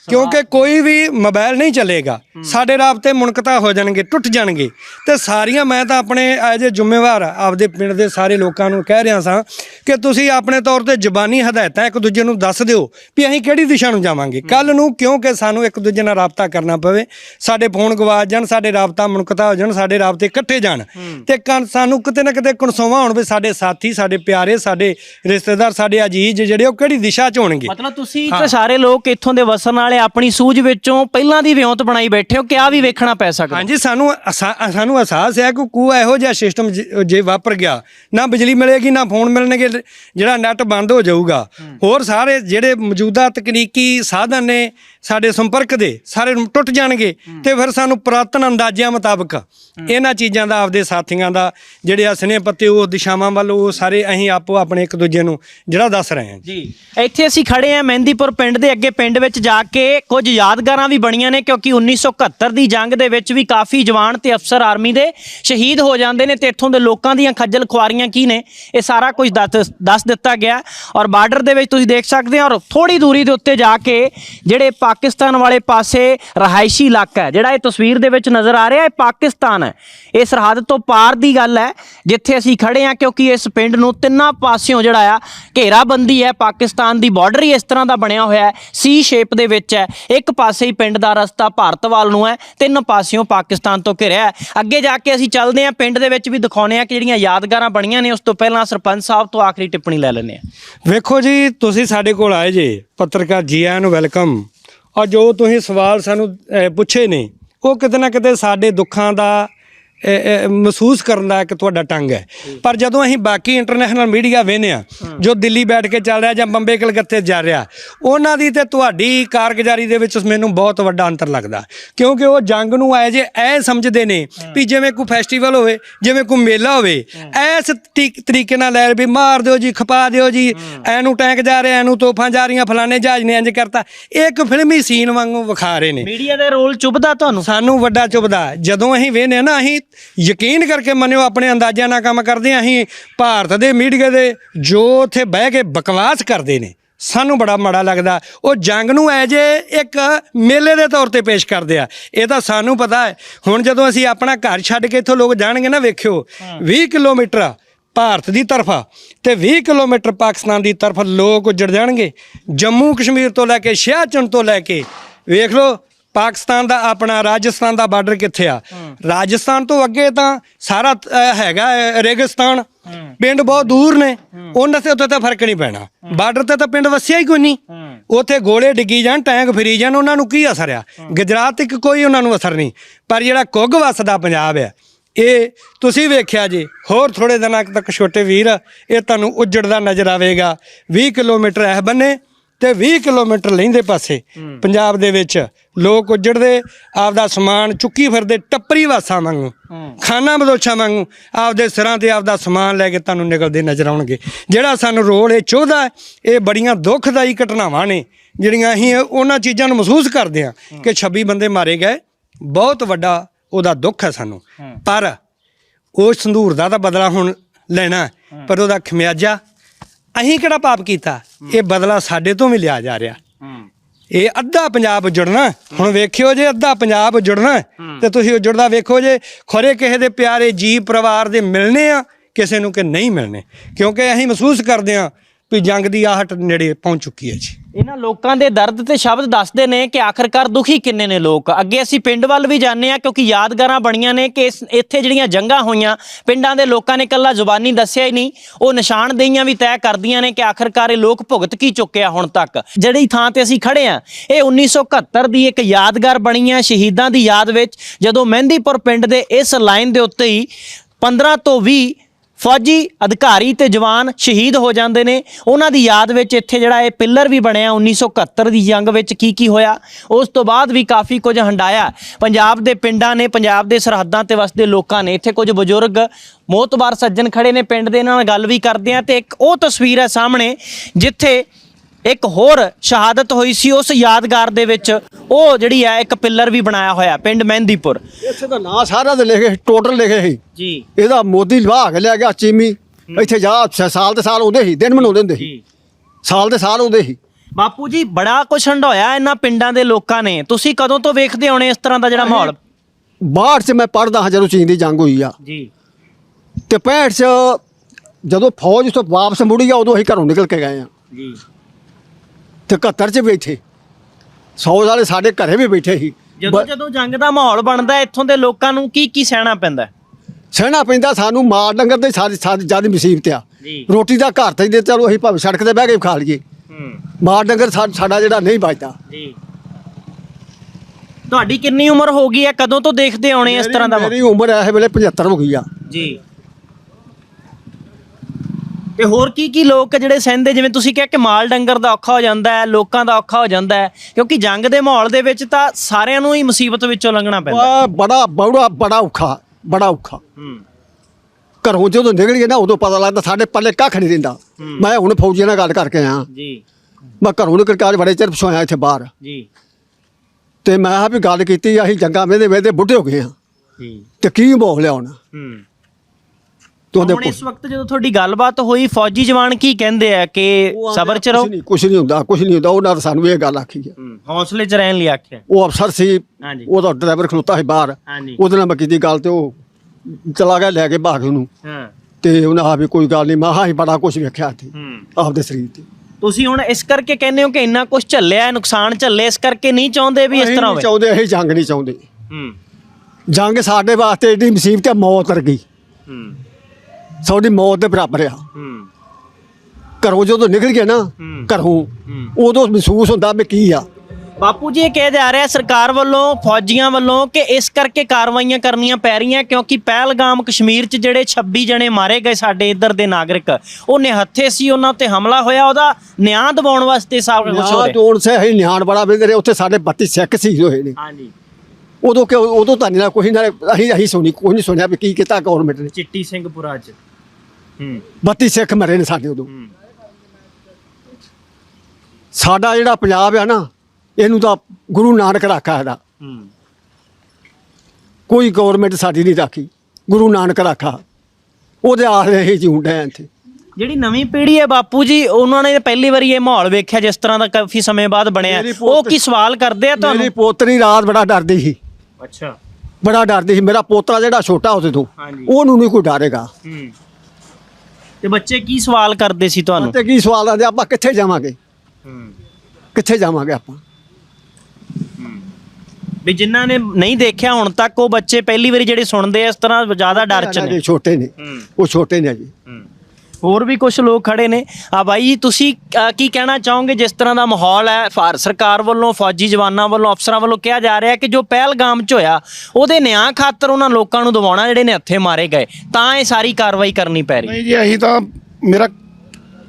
ਕਿਉਂਕਿ ਕੋਈ ਵੀ ਮੋਬਾਈਲ ਨਹੀਂ ਚੱਲੇਗਾ ਸਾਡੇ ਰਾਬਤੇ ਮੁਨਕਤਾ ਹੋ ਜਾਣਗੇ ਟੁੱਟ ਜਾਣਗੇ। ਤੇ ਸਾਰੀਆਂ ਮੈਂ ਤਾਂ ਆਪਣੇ ਐਜ ਏ ਜ਼ਿੰਮੇਵਾਰ ਆਪਦੇ ਪਿੰਡ ਦੇ ਸਾਰੇ ਲੋਕਾਂ ਨੂੰ ਕਹਿ ਰਿਹਾ ਸਾਂ ਕਿ ਤੁਸੀਂ ਆਪਣੇ ਤੌਰ ਤੇ ਜ਼ਬਾਨੀ ਹਦਾਇਤਾਂ ਇੱਕ ਦੂਜੇ ਨੂੰ ਦੱਸ ਦਿਓ ਵੀ ਅਸੀਂ ਕਿਹੜੀ ਦਿਸ਼ਾ ਨੂੰ ਜਾਵਾਂਗੇ। ਕੱਲ ਨੂੰ ਕਿਉਂਕਿ ਸਾਨੂੰ ਇੱਕ ਦੂਜੇ ਨਾਲ ਰਾਬਤਾ ਕਰਨਾ ਪਵੇ ਸਾਡੇ ਫੋਨ ਗਵਾਚ ਜਾਣ ਸਾਡੇ ਰਾਬਤਾ ਮੁਨਕਤਾ ਹੋ ਜਾਣ ਸਾਡੇ ਰਾਬਤੇ ਇਕੱਠੇ ਜਾਣ। ਤੇ ਕਨ- ਸਾਨੂੰ ਕਿਤੇ ਨਾ ਕਿਤੇ ਕਨਸੋਵਾ ਹੋਣ ਵੀ ਸਾਡੇ ਸਾਥੀ ਸਾਡੇ ਪਿਆਰੇ ਸਾਡੇ ਰਿਸ਼ਤੇਦਾਰ ਸਾਡੇ ਅਜੀਜ਼ ਜਿਹੜੇ ਉਹ ਕਿਹੜੀ ਦਿਸ਼ਾ 'ਚ ਹੋਣਗੇ। ਮਤਲਬ ਤੁਸੀਂ ਤਾਂ ਸਾਰੇ ਲੋਕ ਇੱਥੋਂ ਦੇ ਵਸਣ ਵਾਲੇ ਨਾਲੇ ਆਪਣੀ ਸੂਝ ਵਿੱਚੋਂ ਪਹਿਲਾਂ ਦੀ ਵਿਉਂਤ ਬਣਾਈ ਬੈਠੇ ਹੋ ਕਿ ਆ ਵੀ ਵੇਖਣਾ ਪੈ ਸਕਦਾ? ਹਾਂਜੀ ਸਾਨੂੰ ਅਸਾ- ਸਾਨੂੰ ਅਹਿਸਾਸ ਹੈ ਕਿ ਕੂ ਇਹੋ ਜਿਹਾ ਸਿਸਟਮ ਜੇ ਵਾਪਰ ਗਿਆ ਨਾ ਬਿਜਲੀ ਮਿਲੇਗੀ ਨਾ ਫੋਨ ਮਿਲਣਗੇ ਜਿਹੜਾ ਨੈਟ ਬੰਦ ਹੋ ਜਾਊਗਾ। ਹੋਰ ਸਾਰੇ ਜਿਹੜੇ ਮੌਜੂਦਾ ਤਕਨੀਕੀ ਸਾਧਨ ਨੇ ਸਾਡੇ ਸੰਪਰਕ ਦੇ ਸਾਰੇ ਟੁੱਟ ਜਾਣਗੇ ਤੇ ਫਿਰ ਸਾਨੂੰ ਪੁਰਾਤਨ ਅੰਦਾਜ਼ਿਆਂ ਮੁਤਾਬਕ ਇਹਨਾਂ ਚੀਜ਼ਾਂ ਦਾ ਆਪਦੇ ਸਾਥੀਆਂ ਦਾ ਜਿਹੜੇ ਆ ਸਨੇਹ ਪੱਤੇ ਉਹ ਦਿਸ਼ਾਵਾਂ ਵੱਲ ਉਹ ਸਾਰੇ ਅਸੀਂ ਆਪੋ ਆਪਣੇ ਇੱਕ ਦੂਜੇ ਨੂੰ ਜਿਹੜਾ ਦੱਸ ਰਹੇ ਹਾਂ ਜੀ। ਇੱਥੇ ਅਸੀਂ ਖੜੇ ਆ ਮਹਿੰਦੀਪੁਰ ਪਿੰਡ ਦੇ ਅੱਗੇ ਪਿੰਡ ਵਿੱਚ ਜਾ ਕੇ ਕੁਝ ਯਾਦਗਾਰਾਂ ਵੀ ਬਣੀਆਂ ਨੇ ਕਿਉਂਕਿ 1971 ਦੀ ਜੰਗ ਦੇ ਵਿੱਚ ਵੀ ਕਾਫੀ ਜਵਾਨ ਤੇ ਅਫਸਰ ਆਰਮੀ ਦੇ ਸ਼ਹੀਦ ਹੋ ਜਾਂਦੇ ਨੇ ਤੇ ਇੱਥੋਂ ਦੇ ਲੋਕਾਂ ਦੀਆਂ ਖੱਜਲ ਖੁਆਰੀਆਂ ਕੀ ਨੇ, ਇਹ ਸਾਰਾ ਕੁਝ ਦੱਸ ਦੱਸ ਦਿੱਤਾ ਗਿਆ। ਔਰ ਬਾਰਡਰ ਦੇ ਵਿੱਚ ਤੁਸੀਂ ਦੇਖ ਸਕਦੇ ਹੋ ਔਰ ਥੋੜੀ ਦੂਰੀ ਦੇ ਉੱਤੇ ਜਾ ਕੇ ਜਿਹੜੇ ਪਾਕਿਸਤਾਨ ਵਾਲੇ ਪਾਸੇ ਰਹਾਇਸ਼ੀ ਇਲਾਕਾ ਹੈ, ਜਿਹੜਾ ਇਹ ਤਸਵੀਰ ਦੇ ਵਿੱਚ ਨਜ਼ਰ ਆ ਰਿਹਾ, ਇਹ ਪਾਕਿਸਤਾਨ ਹੈ। ਇਹ ਸਰਹੱਦ ਤੋਂ ਪਾਰ ਦੀ ਗੱਲ ਹੈ, ਜਿੱਥੇ ਅਸੀਂ ਖੜੇ ਹਾਂ ਕਿਉਂਕਿ ਇਸ ਪਿੰਡ ਨੂੰ ਤਿੰਨਾਂ ਪਾਸਿਓਂ ਜਿਹੜਾ ਆ ਘੇਰਾਬੰਦੀ ਹੈ, ਪਾਕਿਸਤਾਨ ਦੀ ਬਾਰਡਰ ਹੀ ਇਸ ਤਰ੍ਹਾਂ ਦਾ ਬਣਿਆ ਹੋਇਆ ਹੈ, ਸੀ ਸ਼ੇਪ ਦੇ ਵਿੱਚ। ਹੈ। ਇੱਕ ਪਾਸੇ ਹੀ ਪਿੰਡ ਦਾ ਰਸਤਾ ਭਾਰਤ ਵੱਲ ਨੂੰ ਹੈ, ਤਿੰਨ ਪਾਸਿਓਂ ਪਾਕਿਸਤਾਨ ਤੋਂ ਘਿਰਿਆ ਹੈ। ਅੱਗੇ ਜਾ ਕੇ ਅਸੀਂ ਚੱਲਦੇ ਹਾਂ, ਪਿੰਡ ਦੇ ਵਿੱਚ ਵੀ ਦਿਖਾਉਨੇ ਆ ਕਿ ਜਿਹੜੀਆਂ ਯਾਦਗਾਰਾਂ ਬਣੀਆਂ ਨੇ, ਉਸ ਤੋਂ ਪਹਿਲਾਂ ਸਰਪੰਚ ਸਾਹਿਬ ਤੋਂ ਆਖਰੀ ਟਿੱਪਣੀ ਲੈ ਲੈਂਦੇ ਆ ਵੇਖੋ ਜੀ, ਤੁਸੀਂ ਸਾਡੇ ਕੋਲ ਆਏ ਜੇ, ਪੱਤਰਕਾਰ ਜੀ ਆਇਆਂ ਨੂੰ ਵੈਲਕਮ। ਔਰ ਜੋ ਤੁਸੀਂ ਸਵਾਲ ਸਾਨੂੰ ਪੁੱਛੇ ਨੇ, ਉਹ ਕਿਤੇ ਨਾ ਕਿਤੇ ਸਾਡੇ ਦੁੱਖਾਂ ਦਾ ਮਹਿਸੂਸ ਕਰਨ ਦਾ ਇੱਕ ਤੁਹਾਡਾ ਟੰਗ ਹੈ। ਪਰ ਜਦੋਂ ਅਸੀਂ ਬਾਕੀ ਇੰਟਰਨੈਸ਼ਨਲ ਮੀਡੀਆ ਵੇਖਦੇ ਆ ਜੋ ਦਿੱਲੀ ਬੈਠ ਕੇ ਚੱਲ ਰਿਹਾ ਜਾਂ ਬੰਬੇ ਕਲਕੱਤੇ ਜਾ ਰਿਹਾ ਉਹਨਾਂ ਦੀ ਤੇ ਤੁਹਾਡੀ ਕਾਰਗੁਜ਼ਾਰੀ ਦੇ ਵਿੱਚ ਮੈਨੂੰ ਬਹੁਤ ਵੱਡਾ ਅੰਤਰ ਲੱਗਦਾ। ਕਿਉਂਕਿ ਉਹ ਜੰਗ ਨੂੰ ਆਏ ਜੇ ਐ ਸਮਝਦੇ ਨੇ ਵੀ ਜਿਵੇਂ ਕੋਈ ਫੈਸਟੀਵਲ ਹੋਵੇ ਜਿਵੇਂ ਕੋਈ ਮੇਲਾ ਹੋਵੇ ਐਸ ਤਰੀਕੇ ਨਾਲ ਲੈ ਵੀ ਮਾਰ ਦਿਓ ਜੀ ਖਪਾ ਦਿਓ ਜੀ ਐਨੂੰ ਟੈਂਕ ਜਾ ਰਿਹਾ ਐਨੂੰ ਤੋਫਾਂ ਜਾ ਰਹੀਆਂ ਫਲਾਣੇ ਜਹਾਜ਼ ਨੇ ਇੰਜ ਕਰਤਾ। ਇੱਕ ਫਿਲਮੀ ਸੀਨ ਵਾਂਗੂ ਵਿਖਾ ਰਹੇ ਨੇ। ਮੀਡੀਆ ਦਾ ਰੋਲ ਚੁੱਭਦਾ ਤੁਹਾਨੂੰ? ਸਾਨੂੰ ਵੱਡਾ ਚੁੱਭਦਾ। ਜਦੋਂ ਅਸੀਂ ਵੇਖਦੇ ਨਾ ਅਸੀਂ ਯਕੀਨ ਕਰਕੇ ਮੰਨਿਓ ਆਪਣੇ ਅੰਦਾਜ਼ਿਆਂ ਨਾਲ ਕੰਮ ਕਰਦੇ ਹਾਂ ਅਸੀਂ। ਭਾਰਤ ਦੇ ਮੀਡੀਆ ਦੇ ਜੋ ਉੱਥੇ ਬਹਿ ਕੇ ਬਕਵਾਸ ਕਰਦੇ ਨੇ ਸਾਨੂੰ ਬੜਾ ਮਾੜਾ ਲੱਗਦਾ। ਉਹ ਜੰਗ ਨੂੰ ਐ ਜੇ ਇੱਕ ਮੇਲੇ ਦੇ ਤੌਰ ਤੇ ਪੇਸ਼ ਕਰਦੇ ਆ। ਇਹ ਤਾਂ ਸਾਨੂੰ ਪਤਾ ਹੈ। ਹੁਣ ਜਦੋਂ ਅਸੀਂ ਆਪਣਾ ਘਰ ਛੱਡ ਕੇ ਇੱਥੋਂ ਲੋਕ ਜਾਣਗੇ ਨਾ ਵੇਖਿਓ 20 ਕਿਲੋਮੀਟਰ ਆ ਭਾਰਤ ਦੀ ਤਰਫਾ ਤੇ 20 ਕਿਲੋਮੀਟਰ ਪਾਕਿਸਤਾਨ ਦੀ ਤਰਫ ਲੋਕ ਉੱਜੜ ਜਾਣਗੇ। ਜੰਮੂ ਕਸ਼ਮੀਰ ਤੋਂ ਲੈ ਕੇ ਸਿਆਚਨ ਤੋਂ ਲੈ ਕੇ ਵੇਖ ਲਓ ਪਾਕਿਸਤਾਨ ਦਾ ਆਪਣਾ ਰਾਜਸਥਾਨ ਦਾ ਬਾਰਡਰ ਕਿੱਥੇ ਆ? ਰਾਜਸਥਾਨ ਤੋਂ ਅੱਗੇ ਤਾਂ ਸਾਰਾ ਅਹ, ਹੈਗਾ ਅਹ, ਰੇਗਿਸਤਾਨ। ਪਿੰਡ ਬਹੁਤ ਦੂਰ ਨੇ। ਉਹਨਾਂ ਤੇ ਉੱਤੇ ਤਾਂ ਫ਼ਰਕ ਨਹੀਂ ਪੈਣਾ। ਬਾਰਡਰ ਤੇ ਤਾਂ ਪਿੰਡ ਵਸਿਆ ਹੀ ਕੋਈ ਨਹੀਂ। ਉੱਥੇ ਗੋਲੇ ਡਿੱਗੀ ਜਾਣ ਟੈਂਕ ਫਰੀ ਜਾਣ ਉਹਨਾਂ ਨੂੰ ਕੀ ਅਸਰ ਆ? ਗੁਜਰਾਤ ਇੱਕ ਕੋਈ ਉਹਨਾਂ ਨੂੰ ਅਸਰ ਨਹੀਂ। ਪਰ ਜਿਹੜਾ ਕੁੱਗ ਵਸਦਾ ਪੰਜਾਬ ਆ ਇਹ ਤੁਸੀਂ ਵੇਖਿਆ ਜੀ ਹੋਰ ਥੋੜੇ ਦਿਨਾਂ ਤੱਕ ਛੋਟੇ ਵੀਰ ਇਹ ਤੁਹਾਨੂੰ ਉੱਜੜਦਾ ਨਜ਼ਰ ਆਵੇਗਾ। 20 ਕਿਲੋਮੀਟਰ ਇਹ ਬੰਨੇ ਤੇ 20 ਕਿਲੋਮੀਟਰ ਲਹਿੰਦੇ ਪਾਸੇ ਪੰਜਾਬ ਦੇ ਵਿੱਚ। ਲੋਕ ਉੱਜੜਦੇ ਆਪਦਾ ਸਮਾਨ ਚੁੱਕੀ ਫਿਰਦੇ ਟੱਪਰੀ ਵਾਸਾਂ ਵਾਂਗੂ ਖਾਨਾ ਬਦੋਛਾਂ ਵਾਂਗੂ ਆਪਦੇ ਸਿਰਾਂ ਤੇ ਆਪਦਾ ਸਮਾਨ ਲੈ ਕੇ ਤੁਹਾਨੂੰ ਨਿਕਲਦੇ ਨਜ਼ਰ ਆਉਣਗੇ। ਜਿਹੜਾ ਸਾਨੂੰ ਰੋਲ ਇਹ ਚਾਹੁੰਦਾ ਹੈ, ਇਹ ਬੜੀਆਂ ਦੁੱਖਦਾਈ ਘਟਨਾਵਾਂ ਨੇ ਜਿਹੜੀਆਂ ਅਸੀਂ ਉਹਨਾਂ ਚੀਜ਼ਾਂ ਨੂੰ ਮਹਿਸੂਸ ਕਰਦੇ ਹਾਂ ਕਿ 26 ਬੰਦੇ ਮਾਰੇ ਗਏ ਬਹੁਤ ਵੱਡਾ ਉਹਦਾ ਦੁੱਖ ਹੈ ਸਾਨੂੰ। ਪਰ ਉਹ ਸੰਧੂਰ ਦਾ ਤਾਂ ਬਦਲਾ ਹੁਣ ਲੈਣਾ ਪਰ ਉਹਦਾ ਖਮਿਆਜਾ ਅਸੀਂ ਕਿਹੜਾ ਪਾਪ ਕੀਤਾ? ਇਹ ਬਦਲਾ ਸਾਡੇ ਤੋਂ ਵੀ ਲਿਆ ਜਾ ਰਿਹਾ। ਇਹ ਅੱਧਾ ਪੰਜਾਬ ਜੁੜਨਾ। ਹੁਣ ਵੇਖਿਓ ਜੇ ਅੱਧਾ ਪੰਜਾਬ ਜੁੜਨਾ ਤੇ ਤੁਸੀਂ ਉਹ ਜੁੜਦਾ ਵੇਖੋ ਜੇ ਖਰੇ ਕਿਸੇ ਦੇ ਪਿਆਰੇ ਜੀ ਪਰਿਵਾਰ ਦੇ ਮਿਲਨੇ ਆ ਕਿਸੇ ਨੂੰ ਕਿ ਨਹੀਂ ਮਿਲਨੇ। ਕਿਉਂਕਿ ਅਸੀਂ ਮਹਿਸੂਸ ਕਰਦੇ ਆ ਵੀ ਜੰਗ ਦੀ ਆਹਟ ਨੇੜੇ ਪਹੁੰਚ ਚੁੱਕੀ ਹੈ ਜੀ। ਇਹਨਾਂ ਲੋਕਾਂ ਦੇ ਦਰਦ ਤੇ ਸ਼ਬਦ ਦੱਸਦੇ ਨੇ ਕਿ ਆਖਰਕਾਰ ਦੁਖੀ ਕਿੰਨੇ ਨੇ ਲੋਕ? ਅੱਗੇ ਅਸੀਂ ਪਿੰਡ ਵੱਲ ਵੀ ਜਾਂਦੇ ਆ ਕਿਉਂਕਿ ਯਾਦਗਾਰਾਂ ਬਣੀਆਂ ਨੇ ਕਿ ਇਸ- ਇੱਥੇ ਜਿਹੜੀਆਂ ਜੰਗਾਂ ਹੋਈਆਂ, ਪਿੰਡਾਂ ਦੇ ਲੋਕਾਂ ਨੇ ਕੱਲਾ ਜ਼ੁਬਾਨੀ ਦੱਸਿਆ ਹੀ ਨਹੀਂ। ਉਹ ਨਿਸ਼ਾਨਦੇਹੀਆਂ ਵੀ ਤੈਅ ਕਰਦੀਆਂ ਨੇ ਕਿ ਆਖਰਕਾਰ ਇਹ ਲੋਕ ਭੁਗਤ ਕੀ ਚੁੱਕਿਆ ਹੁਣ ਤੱਕ। ਜਿਹੜੀ ਥਾਂ ਤੇ ਅਸੀਂ ਖੜੇ ਆ ਇਹ 1971 ਦੀ ਇੱਕ ਯਾਦਗਾਰ ਬਣੀ ਆ ਸ਼ਹੀਦਾਂ ਦੀ ਯਾਦ ਵਿੱਚ, ਜਦੋਂ ਮਹਿੰਦੀਪੁਰ ਪਿੰਡ ਦੇ ਇਸ ਲਾਈਨ ਦੇ ਉੱਤੇ ਹੀ 15 ਤੋਂ 20 ਫੌਜੀ ਅਧਿਕਾਰੀ ਤੇ ਜਵਾਨ ਸ਼ਹੀਦ ਹੋ ਜਾਂਦੇ ਨੇ। ਉਹਨਾਂ ਦੀ ਯਾਦ ਵਿੱਚ ਇੱਥੇ ਜਿਹੜਾ ਇਹ ਪਿੱਲਰ ਵੀ ਬਣਿਆ 1971 ਦੀ ਜੰਗ ਵਿੱਚ ਕੀ ਕੀ ਹੋਇਆ, ਉਸ ਤੋਂ ਬਾਅਦ ਵੀ ਕਾਫੀ ਕੁਝ ਹੰਡਾਇਆ। ਪੰਜਾਬ ਦੇ ਪਿੰਡਾਂ ਨੇ, ਪੰਜਾਬ ਦੇ ਸਰਹੱਦਾਂ ਤੇ ਵਸਦੇ ਲੋਕਾਂ ਨੇ, ਇੱਥੇ ਕੁਝ ਬਜ਼ੁਰਗ ਮੋਤਬਾਰ ਸੱਜਣ ਖੜੇ ਨੇ ਪਿੰਡ ਦੇ ਨਾਲ ਗੱਲ ਵੀ ਕਰਦੇ ਆ ਤੇ ਇੱਕ ਉਹ ਤਸਵੀਰ ਹੈ ਸਾਹਮਣੇ, ਜਿੱਥੇ ਇੱਕ ਹੋਰ ਸ਼ਹਾਦਤ ਹੋਈ ਸੀ ਉਸ ਯਾਦਗਾਰ ਦੇ ਵਿੱਚ। ਉਹ ਜਿਹੜੀ ਹੈ ਇੱਕ ਪਿੱਲਰ ਵੀ ਬਣਾਇਆ ਹੋਇਆ ਪਿੰਡ ਮਹਿੰਦੀਪੁਰ। ਇੱਥੇ ਦਾ ਨਾਂ ਸਾਰਾ ਦੇ ਲਿਖੇ ਟੋਟਲ ਲਿਖੇ ਸੀ। ਜੀ। ਇਹਦਾ ਮੋਦੀ ਲਵਾ ਕੇ ਗਿਆ ਚੀਮੀ। ਇੱਥੇ ਜਾ ਸਾਲ ਦੇ ਸਾਲ ਆਉਂਦੇ ਸੀ ਦਿਨ ਮਨਾਉਂਦੇ ਹੁੰਦੇ ਸੀ। ਸਾਲ ਦੇ ਸਾਲ ਆਉਂਦੇ ਸੀ। ਬਾਪੂ ਜੀ ਬੜਾ ਕੁਛ ਹੰਡੋਇਆ ਇਹਨਾਂ ਪਿੰਡਾਂ ਦੇ ਲੋਕਾਂ ਨੇ। ਤੁਸੀਂ ਕਦੋਂ ਤੋਂ ਵੇਖਦੇ ਹੋਣੇ ਇਸ ਤਰ੍ਹਾਂ ਦਾ ਜਿਹੜਾ ਮਾਹੌਲ? ਬਾਹਰ 'ਚ ਮੈਂ ਪੜਦਾ ਹਾਂ ਜਦੋਂ ਚੀਨ ਦੀ ਜੰਗ ਹੋਈ ਆ। ਜੀ। ਤੇ 65 'ਚ ਜਦੋਂ ਫੌਜ ਤੋਂ ਵਾਪਸ ਮੁੜੀ ਆ ਉਦੋਂ ਅਸੀਂ ਘਰੋਂ ਨਿਕਲ ਕੇ ਗਏ ਆ। ਜੀ। ਤੇ 71 'ਚ ਬੈਠੇ। 100 ਵਾਲੇ ਸਾਡੇ ਘਰੇ ਵੀ ਬੈਠੇ ਸੀ। ਜਦੋਂ ਜਦੋਂ ਜੰਗ ਦਾ ਮਾਹੌਲ ਬਣਦਾ ਇੱਥੋਂ ਦੇ ਲੋਕਾਂ ਨੂੰ ਕੀ ਕੀ ਸਹਿਣਾ ਪੈਂਦਾ? ਸਹਿਣਾ ਪੈਂਦਾ ਸਾਨੂੰ ਮਾਲ ਡੰਗਰ ਤੇ ਸਾਰੀ ਸਾਰੀ ਜ਼ਿਆਦਾ ਮੁਸੀਬਤ ਆ। ਰੋਟੀ ਦਾ ਘਰ ਤੇ ਦੇ ਚਲੋ ਅਸੀਂ ਭਾਵੇਂ ਸੜਕ ਤੇ ਬਹਿ ਕੇ ਖਾ ਲਈਏ। ਮਾਲ ਡੰਗਰ ਸਾਡਾ ਜਿਹੜਾ ਨਹੀਂ ਬਚਦਾ। ਜੀ। ਤੁਹਾਡੀ ਕਿੰਨੀ ਉਮਰ ਹੋ ਗਈ ਹੈ? ਕਦੋਂ ਤੋਂ ਦੇਖਦੇ ਆਉਣੇ ਇਸ ਤਰ੍ਹਾਂ ਦਾ ਮੇਰੀ ਉਮਰ ਇਸ ਵੇਲੇ 75 ਹੋ ਗਈ ਆ। ਜੀ। ਤੇ ਹੋਰ ਕੀ ਕੀ ਲੋਕ ਜਿਹੜੇ ਸਹਿੰਦੇ? ਜਿਵੇਂ ਤੁਸੀਂ ਕਿਹਾ ਕਿ ਮਾਲ ਡੰਗਰ ਦਾ ਔਖਾ ਹੋ ਜਾਂਦਾ ਹੈ ਲੋਕਾਂ ਦਾ ਔਖਾ ਹੋ ਜਾਂਦਾ ਹੈ ਕਿਉਂਕਿ ਜੰਗ ਦੇ ਮਾਹੌਲ ਦੇ ਵਿੱਚ ਤਾਂ ਸਾਰਿਆਂ ਨੂੰ ਹੀ ਮੁਸੀਬਤ ਵਿੱਚੋਂ ਲੰਘਣਾ ਪੈਂਦਾ ਬੜਾ ਬੜਾ ਬੜਾ ਔਖਾ ਬੜਾ ਔਖਾ। ਹੂੰ। ਘਰੋਂ ਜਦੋਂ ਨਿਕਲ ਗਏ ਨਾ ਉਦੋਂ ਪਤਾ ਲੱਗਦਾ ਸਾਡੇ ਪੱਲੇ ਕੱਖ ਨਹੀਂ ਦਿੰਦਾ। ਮੈਂ ਹੁਣ ਫੌਜੀਆਂ ਨਾਲ ਗੱਲ ਕਰਕੇ ਆਇਆ। ਜੀ। ਮੈਂ ਘਰੋਂ ਨਿਕਲ ਕੇ ਅੱਜ ਬੜੇ ਚਿਰ ਪਿਛੋਂ ਆਇਆ ਇੱਥੇ ਬਾਹਰ। ਜੀ। ਤੇ ਮੈਂ ਆ ਵੀ ਗੱਲ ਕੀਤੀ ਅਸੀਂ ਜੰਗਾਂ ਵੇਦੇ ਵੇਦੇ ਬੁੱਢੇ ਹੋ ਗਏ ਆ ਜੀ। ਤੇ ਕੀ ਮਾਹੌਲ ਆ ਹੁਣ? ਹੂੰ। ਤੂੰ ਹੁਣ ਇਸ ਵਕਤ ਜਦੋਂ ਤੁਹਾਡੀ ਗੱਲਬਾਤ ਹੋਈ ਫੌਜੀ ਜਵਾਨ ਕੀ ਕਹਿੰਦੇ ਆ ਕਿ ਸਬਰ ਚ ਰਹੋ? ਨਹੀਂ ਕੁਛ ਨਹੀਂ ਹੁੰਦਾ ਕੁਛ ਨਹੀਂ ਹੁੰਦਾ ਉਹਨਾਂ ਨੇ ਸਾਨੂੰ ਇਹ ਗੱਲ ਆਖੀ ਹੈ ਹੌਸਲੇ ਚ ਰਹਿਣ ਲਈ ਆਖਿਆ। ਉਹ ਅਫਸਰ ਸੀ ਹਾਂਜੀ। ਉਹਦਾ ਡਰਾਈਵਰ ਖਲੋਤਾ ਸੀ ਬਾਹਰ। ਹਾਂਜੀ। ਉਹਦੇ ਨਾਲ ਮੈਂ ਕੀਤੀ ਗੱਲ ਤੇ ਉਹ ਚਲਾ ਗਿਆ ਲੈ ਕੇ ਭਾਗ ਉਹਨੂੰ। ਹਾਂ। ਤੇ ਉਹਨਾਂ ਆ ਵੀ ਕੋਈ ਗੱਲ ਨਹੀਂ ਮੈਂ ਹਾਂ ਬੜਾ ਕੁਝ ਵੇਖਿਆ ਤੇ ਹੂੰ। ਆਪਦੇ ਸਰੀਰ ਤੇ। ਤੁਸੀਂ ਹੁਣ ਇਸ ਕਰਕੇ ਕਹਿੰਦੇ ਹੋ ਕਿ ਇੰਨਾ ਕੁਝ ਝੱਲਿਆ ਹੈ, ਨੁਕਸਾਨ ਝੱਲੇ ਇਸ ਕਰਕੇ ਨਹੀਂ ਚਾਹੁੰਦੇ ਵੀ ਇਸ ਤਰ੍ਹਾਂ ਹੋਵੇ? ਚਾਹੁੰਦੇ ਅਸੀਂ ਜੰਗ ਨਹੀਂ ਚਾਹੁੰਦੇ। ਹੂੰ। ਜੰਗ ਸਾਡੇ ਵਾਸਤੇ ਏਡੀ ਮੁਸੀਬਤ ਹੈ ਮੌਤ ਵਰਗੀ। ਹੂੰ। ਸਾਡੀ ਮੌਤ ਦੇ ਬਰਾਬਰ ਆ। ਹੂੰ। ਘਰੋਂ ਜਦੋਂ ਨਿਕਲ ਗਏ ਨਾ ਹੂੰ। ਘਰੋਂ ਹੂੰ। ਉਦੋਂ ਮਹਿਸੂਸ ਹੁੰਦਾ ਵੀ ਕੀ ਆ। ਬਾਪੂ ਜੀ ਇਹ ਕਿਹਾ ਜਾ ਰਿਹਾ ਸਰਕਾਰ ਵੱਲੋਂ ਫੌਜੀਆਂ ਵੱਲੋਂ ਕਿ ਇਸ ਕਰਕੇ ਕਾਰਵਾਈਆਂ ਕਰਨੀਆਂ ਪੈ ਰਹੀਆਂ ਕਿਉਂਕਿ ਪਹਿਲਗਾਮ ਕਸ਼ਮੀਰ 'ਚ ਜਿਹੜੇ 26 ਜਣੇ ਮਾਰੇ ਗਏ ਸਾਡੇ ਇੱਧਰ ਦੇ ਨਾਗਰਿਕ ਉਹ ਨਿਹੱਥੇ ਸੀ ਉਹਨਾਂ ਤੇ ਹਮਲਾ ਹੋਇਆ ਉਹਦਾ ਨਿਆਂ ਦਿਵਾਉਣ ਵਾਸਤੇ ਸਭ ਕੁਝ ਹੋ ਰਿਹਾ। ਜੋਨ ਸੇ ਅਸੀਂ ਨਿਹਾਨ ਬੜਾ ਵੇਂਦੇ ਉੱਥੇ ਸਾਡੇ 32 ਸਿੱਖ ਸੀ ਹੋਏ ਨੇ। ਹਾਂਜੀ। ਉਦੋਂ ਕਿ ਉਦੋਂ ਤਾਂ ਨਹੀਂ ਨਾ ਕੋਈ ਨਾ ਅਸੀਂ ਅਸੀਂ ਸੁਣੀ ਕੋਈ ਨਹੀਂ ਸੁਣਿਆ ਵੀ ਕੀ ਕੀਤਾ ਗਵਰਨਮੈਂਟ ਨੇ। ਚਿੱਟੀ ਸਿੰਘਪੁਰਾ 'ਚ। ਹੂੰ 32 ਸਿੱਖ ਮਰੇ ਨੇ ਸਾਡੇ ਉਦੋਂ। ਹੂੰ ਸਾਡਾ ਜਿਹੜਾ ਪੰਜਾਬ ਆ ਨਾ ਇਹਨੂੰ ਤਾਂ ਗੁਰੂ ਨਾਨਕ ਰਾਖਾ ਇਹਦਾ ਹੂੰ ਕੋਈ ਗਵਰਨਮੈਂਟ ਸਾਡੀ ਨਹੀਂ ਰਾਖੀ ਗੁਰੂ ਨਾਨਕ ਰਾਖਾ ਉਹਦੇ ਆਸਰੇ ਜਿਉਂਦੇ ਆਂ ਇੱਥੇ। ਜਿਹੜੀ ਨਵੀਂ ਪੀੜ੍ਹੀ ਹੈ ਬਾਪੂ ਜੀ ਉਹਨਾਂ ਨੇ ਪਹਿਲੀ ਵਾਰੀ ਇਹ ਮਾਹੌਲ ਵੇਖਿਆ ਜਿਸ ਤਰ੍ਹਾਂ ਦਾ ਕਾਫੀ ਸਮੇਂ ਬਾਅਦ ਬਣਿਆ। ਮੇਰੀ ਉਹ ਪੋਤ- ਕੀ ਸਵਾਲ ਕਰਦੇ ਆ ਮੇਰੀ ਤੁਹਾਨੂੰ? ਪੋਤਰੀ ਰਾਤ ਬੜਾ ਡਰਦੀ ਸੀ। ਅੱਛਾ। ਬੜਾ ਡਰਦੀ ਸੀ। ਮੇਰਾ ਪੋਤਰਾ ਜਿਹੜਾ ਛੋਟਾ ਉਹਦੇ ਤੋਂ ਹਾਂਜੀ। ਉਹਨੂੰ ਨਹੀਂ ਕੋਈ ਡਰੇਗਾ। ਹੂੰ। ਤੇ ਬੱਚੇ ਕੀ ਸਵਾਲ ਕਰਦੇ ਸੀ ਤੁਹਾਨੂੰ? ਤੇ ਕੀ ਸਵਾਲ ਆਂਦੇ ਆਪਾਂ ਕਿੱਥੇ ਜਾਵਾਂਗੇ? ਹੂੰ। ਕਿੱਥੇ ਜਾਵਾਂਗੇ ਆਪਾਂ? ਵੀ ਜਿਨ੍ਹਾਂ ਨੇ ਨਹੀਂ ਦੇਖਿਆ ਹੁਣ ਤੱਕ ਉਹ ਬੱਚੇ ਪਹਿਲੀ ਵਾਰੀ ਜਿਹੜੇ ਸੁਣਦੇ ਆ ਇਸ ਤਰ੍ਹਾਂ ਜ਼ਿਆਦਾ ਡਰ ਚ ਨੇ। ਛੋਟੇ ਨੇ। ਹੂੰ। ਉਹ ਛੋਟੇ ਨੇ ਜੀ। ਹੋਰ ਵੀ ਕੁਝ ਲੋਕ ਖੜੇ ਨੇ। ਆ ਬਾਈ ਜੀ ਤੁਸੀਂ ਅ, ਕੀ ਕਹਿਣਾ ਚਾਹੋਗੇ ਜਿਸ ਤਰ੍ਹਾਂ ਦਾ ਮਾਹੌਲ ਹੈ ਭਾਰਤ ਸਰਕਾਰ ਵੱਲੋਂ ਫੌਜੀ ਜਵਾਨਾਂ ਵੱਲੋਂ ਅਫਸਰਾਂ ਵੱਲੋਂ ਕਿਹਾ ਜਾ ਰਿਹਾ ਕਿ ਜੋ ਪਹਿਲਗਾਮ ਚ ਹੋਇਆ ਉਹਦੇ ਨਿਆਂ ਖਾਤਰ ਉਹਨਾਂ ਲੋਕਾਂ ਨੂੰ ਦਵਾਉਣਾ ਜਿਹੜੇ ਨੇ ਹੱਥੇ ਮਾਰੇ ਗਏ। ਤਾਂ ਇਹ ਸਾਰੀ ਕਾਰਵਾਈ ਕਰਨੀ ਪੈ ਰਹੀ ਨਹੀਂ ਜੀ ਅਸੀਂ ਤਾਂ ਮੇਰਾ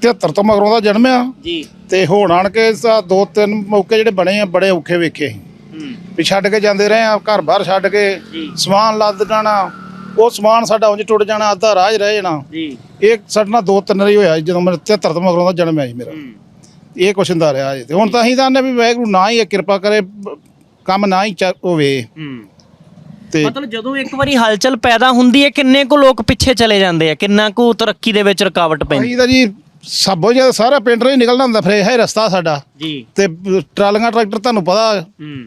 73 ਤੋਂ ਮਗਰੋਂ ਦਾ ਜਨਮ ਆ। ਜੀ। ਤੇ ਹੁਣ ਆਣ ਕੇ ਸਾ ਦੋ ਤਿੰਨ ਮੌਕੇ ਜਿਹੜੇ ਬਣੇ ਆ ਬੜੇ ਔਖੇ ਵੇਖੇ ਅਸੀਂ। ਹੂੰ। ਵੀ ਛੱਡ ਕੇ ਜਾਂਦੇ ਰਹੇ ਆ ਘਰ ਬਾਹਰ ਛੱਡ ਕੇ ਜੀ। ਸਮਾਨ ਲੱਦ ਜਾਣਾ ਉਹ ਸਮਾਨ ਸਾਡਾ ਉਂਝ ਟੁੱਟ ਜਾਣਾ ਅੱਧਾ ਰਾਹ 'ਚ ਰਹਿ ਜਾਣਾ। ਜੀ। ਇਹ ਸਾਡੇ ਨਾਲ ਦੋ ਤਿੰਨ ਵਾਰੀ ਹੋਇਆ ਜਦੋਂ ਮੇਰੇ 73 ਤੋਂ ਮਗਰੋਂ ਦਾ ਜਨਮ ਹੈ ਜੀ ਮੇਰਾ। ਇਹ ਕੁਛ ਹੁੰਦਾ ਰਿਹਾ ਜੀ ਤੇ ਹੁਣ ਤਾਂ ਅਸੀਂ ਤਾਂ ਆਨੇ ਵੀ ਵਾਹਿਗੁਰੂ ਨਾ ਹੀ ਇਹ ਕਿਰਪਾ ਕਰੇ ਕੰਮ ਨਾ ਹੀ ਚੱਲ ਹੋਵੇ। ਤੇ ਮਤਲਬ ਜਦੋਂ ਇੱਕ ਵਾਰੀ ਹਲਚਲ ਪੈਦਾ ਹੁੰਦੀ ਹੈ ਕਿੰਨੇ ਕੁ ਲੋਕ ਪਿੱਛੇ ਚਲੇ ਜਾਂਦੇ ਆ? ਕਿੰਨਾ ਕੁ ਤਰੱਕੀ ਦੇ ਵਿੱਚ ਰੁਕਾਵਟ ਪੈਂਦੀ? ਅਸੀਂ ਤਾਂ ਜੀ ਸਭੋ ਜ਼ਿਆਦਾ ਸਾਰਾ ਪਿੰਡ ਹੀ ਨਿਕਲਣਾ ਹੁੰਦਾ ਫਿਰ ਇਹ ਰਸਤਾ ਸਾਡਾ। ਜੀ। ਤੇ ਟਰਾਲੀਆਂ ਟਰੈਕਟਰ ਤੁਹਾਨੂੰ ਪਤਾ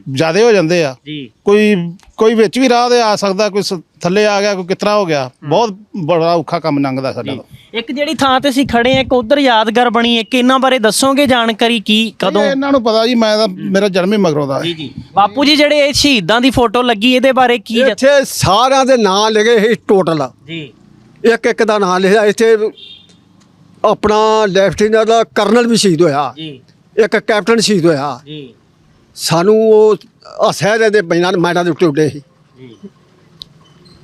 ਜਿਆਦੇ ਹੋ ਜਾਂਦੇ ਆ। ਜੀ। ਕੋਈ ਕੋਈ ਵਿੱਚ ਵੀ ਰਾਹ ਦੇ ਆ ਸਕਦਾ ਕੋਈ ਸ- ਥੱਲੇ ਆ ਗਿਆ ਕੋਈ ਕਿਤਰਾ ਹੋ ਗਿਆ ਬਹੁਤ ਬੜਾ ਔਖਾ ਕੰਮ ਲੰਘਦਾ ਸਾਡਾ ਤਾਂ। ਇੱਕ ਜਿਹੜੀ ਥਾਂ ਤੇ ਅਸੀਂ ਖੜੇ ਆ ਇੱਕ ਉਧਰ ਯਾਦਗਾਰ ਬਣੀ ਇੱਕ ਇਹਨਾਂ ਬਾਰੇ ਦੱਸੋਗੇ ਜਾਣਕਾਰੀ ਕੀ ਕਦੋਂ? ਇਹ ਇਹਨਾਂ ਨੂੰ ਪਤਾ ਜੀ ਮੈਂ ਤਾਂ ਮੇਰਾ ਜਨਮ ਹੀ ਮਗਰੋਂ ਦਾ ਹੈ। ਜੀ ਬਾਪੂ ਜੀ ਜਿਹੜੇ ਇਹ ਸ਼ਹੀਦਾਂ ਦੀ ਫੋਟੋ ਲੱਗੀ ਇਹਦੇ ਬਾਰੇ ਕੀ ਜ- ਇੱਥੇ ਸਾਰਿਆਂ ਦੇ ਨਾਂ ਲਿਖੇ ਸੀ ਟੋਟਲ ਜੀ। ਇੱਕ ਇੱਕ ਦਾ ਨਾਂ ਲਿਖਿਆ ਇੱਥੇ ਆਪਣਾ ਲੈਫਟੀਨੈਂਟ ਦਾ ਕਰਨਲ ਵੀ ਸ਼ਹੀਦ ਹੋਇਆ। ਜੀ। ਇੱਕ ਕੈਪਟਨ ਸ਼ਹੀਦ ਹੋਇਆ। ਜੀ। ਸਾਨੂੰ ਉਹ ਆ ਸ਼ਹਿਰ ਦੇ ਬੈਨਾਂ ਮੈਡਾਂ ਦੇ ਉੱਤੇ ਉੱਡੇ ਸੀ। ਜੀ।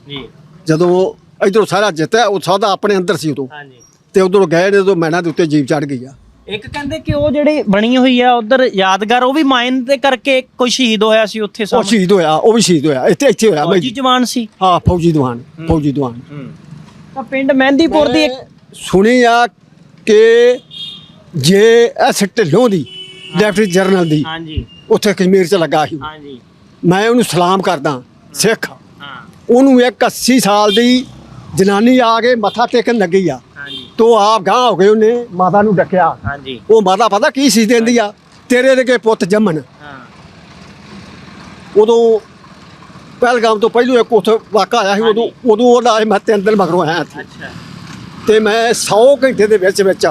ਜੀ। ਜਦੋਂ ਇਧਰੋਂ ਸਾਰਾ ਜਿੱਤਿਆ ਉਹ ਸਾਦਾ ਆਪਣੇ ਅੰਦਰ ਸੀ ਉਦੋਂ। ਹਾਂਜੀ। ਤੇ ਉਧਰੋਂ ਗਏ ਨੇ ਉਦੋਂ ਮੈਡਾਂ ਦੇ ਉੱਤੇ ਜੀਪ ਚੜ ਗਈ ਆ। ਇੱਕ ਕਹਿੰਦੇ ਕਿ ਉਹ ਜਿਹੜੀ ਬਣੀ ਹੋਈ ਆ ਉਧਰ ਯਾਦਗਾਰ ਉਹ ਵੀ ਮਾਇਨ ਦੇ ਕਰਕੇ ਕੋਈ ਸ਼ਹੀਦ ਹੋਇਆ ਸੀ ਉੱਥੇ ਉਹ ਸਾਹਮਣੇ? ਸ਼ਹੀਦ ਹੋਇਆ ਉਹ ਵੀ ਸ਼ਹੀਦ ਹੋਇਆ। ਇੱਥੇ ਇੱਥੇ ਹੋਇਆ ਫੌਜੀ ਮੈਂ ਜਵਾਨ ਸੀ। ਹਾਂ ਫੌਜੀ ਦੀਵਾਨ ਫੌਜੀ ਦੀਵਾਨ ਤਾਂ ਪਿੰਡ ਮਹਿੰਦੀਪੁਰ ਦੀ ਇੱਕ ਸੁਣੀ ਆ ਕਿ ਜੇ ਐਸ ਢਿੱਲੋਂ ਦੀ ਲੈਫਟੀਨੈਂਟ ਜਨਰਲ ਦੀ ਹਾਂਜੀ। ਉੱਥੇ ਕਸ਼ਮੀਰ ਚ ਲੱਗਾ ਸੀ। ਹਾਂਜੀ। ਮੈਂ ਉਹਨੂੰ ਸਲਾਮ ਕਰਦਾ ਸਿੱਖ। ਹਾਂ। ਉਹਨੂੰ ਇੱਕ 80 ਸਾਲ ਦੀ ਜਨਾਨੀ ਆ ਕੇ ਮੱਥਾ ਟੇਕਣ ਲੱਗੀ ਆ। ਹਾਂਜੀ। ਤੋ ਆਪ ਗਾਂ ਹੋ ਗਏ ਉਹਨੇ ਮਾਤਾ ਨੂੰ ਡੱਕਿਆ। ਹਾਂਜੀ। ਉਹ ਮਾਤਾ ਪਤਾ ਕੀ ਸੀ ਦਿੰਦੀ ਆ? ਤੇਰੇ ਦੇ ਪੁੱਤ ਜੰਮਣ। ਹਾਂ। ਉਦੋਂ ਪਹਿਲਗਾਮ ਤੋਂ ਪਹਿਲੂ ਇੱਕ ਉੱਥੇ ਵਾਕਾ ਆਇਆ ਸੀ ਉਦੋਂ ਉਦੋਂ ਉਹਦਾ ਮੈਂ ਤਿੰਨ ਦਿਨ ਮਗਰੋਂ ਆਇਆ ਇੱਥੇ ਅੱਛਾ। ਤੇ ਮੈਂ 100 ਘੰਟੇ ਦੇ ਵਿੱਚ ਵਿੱਚ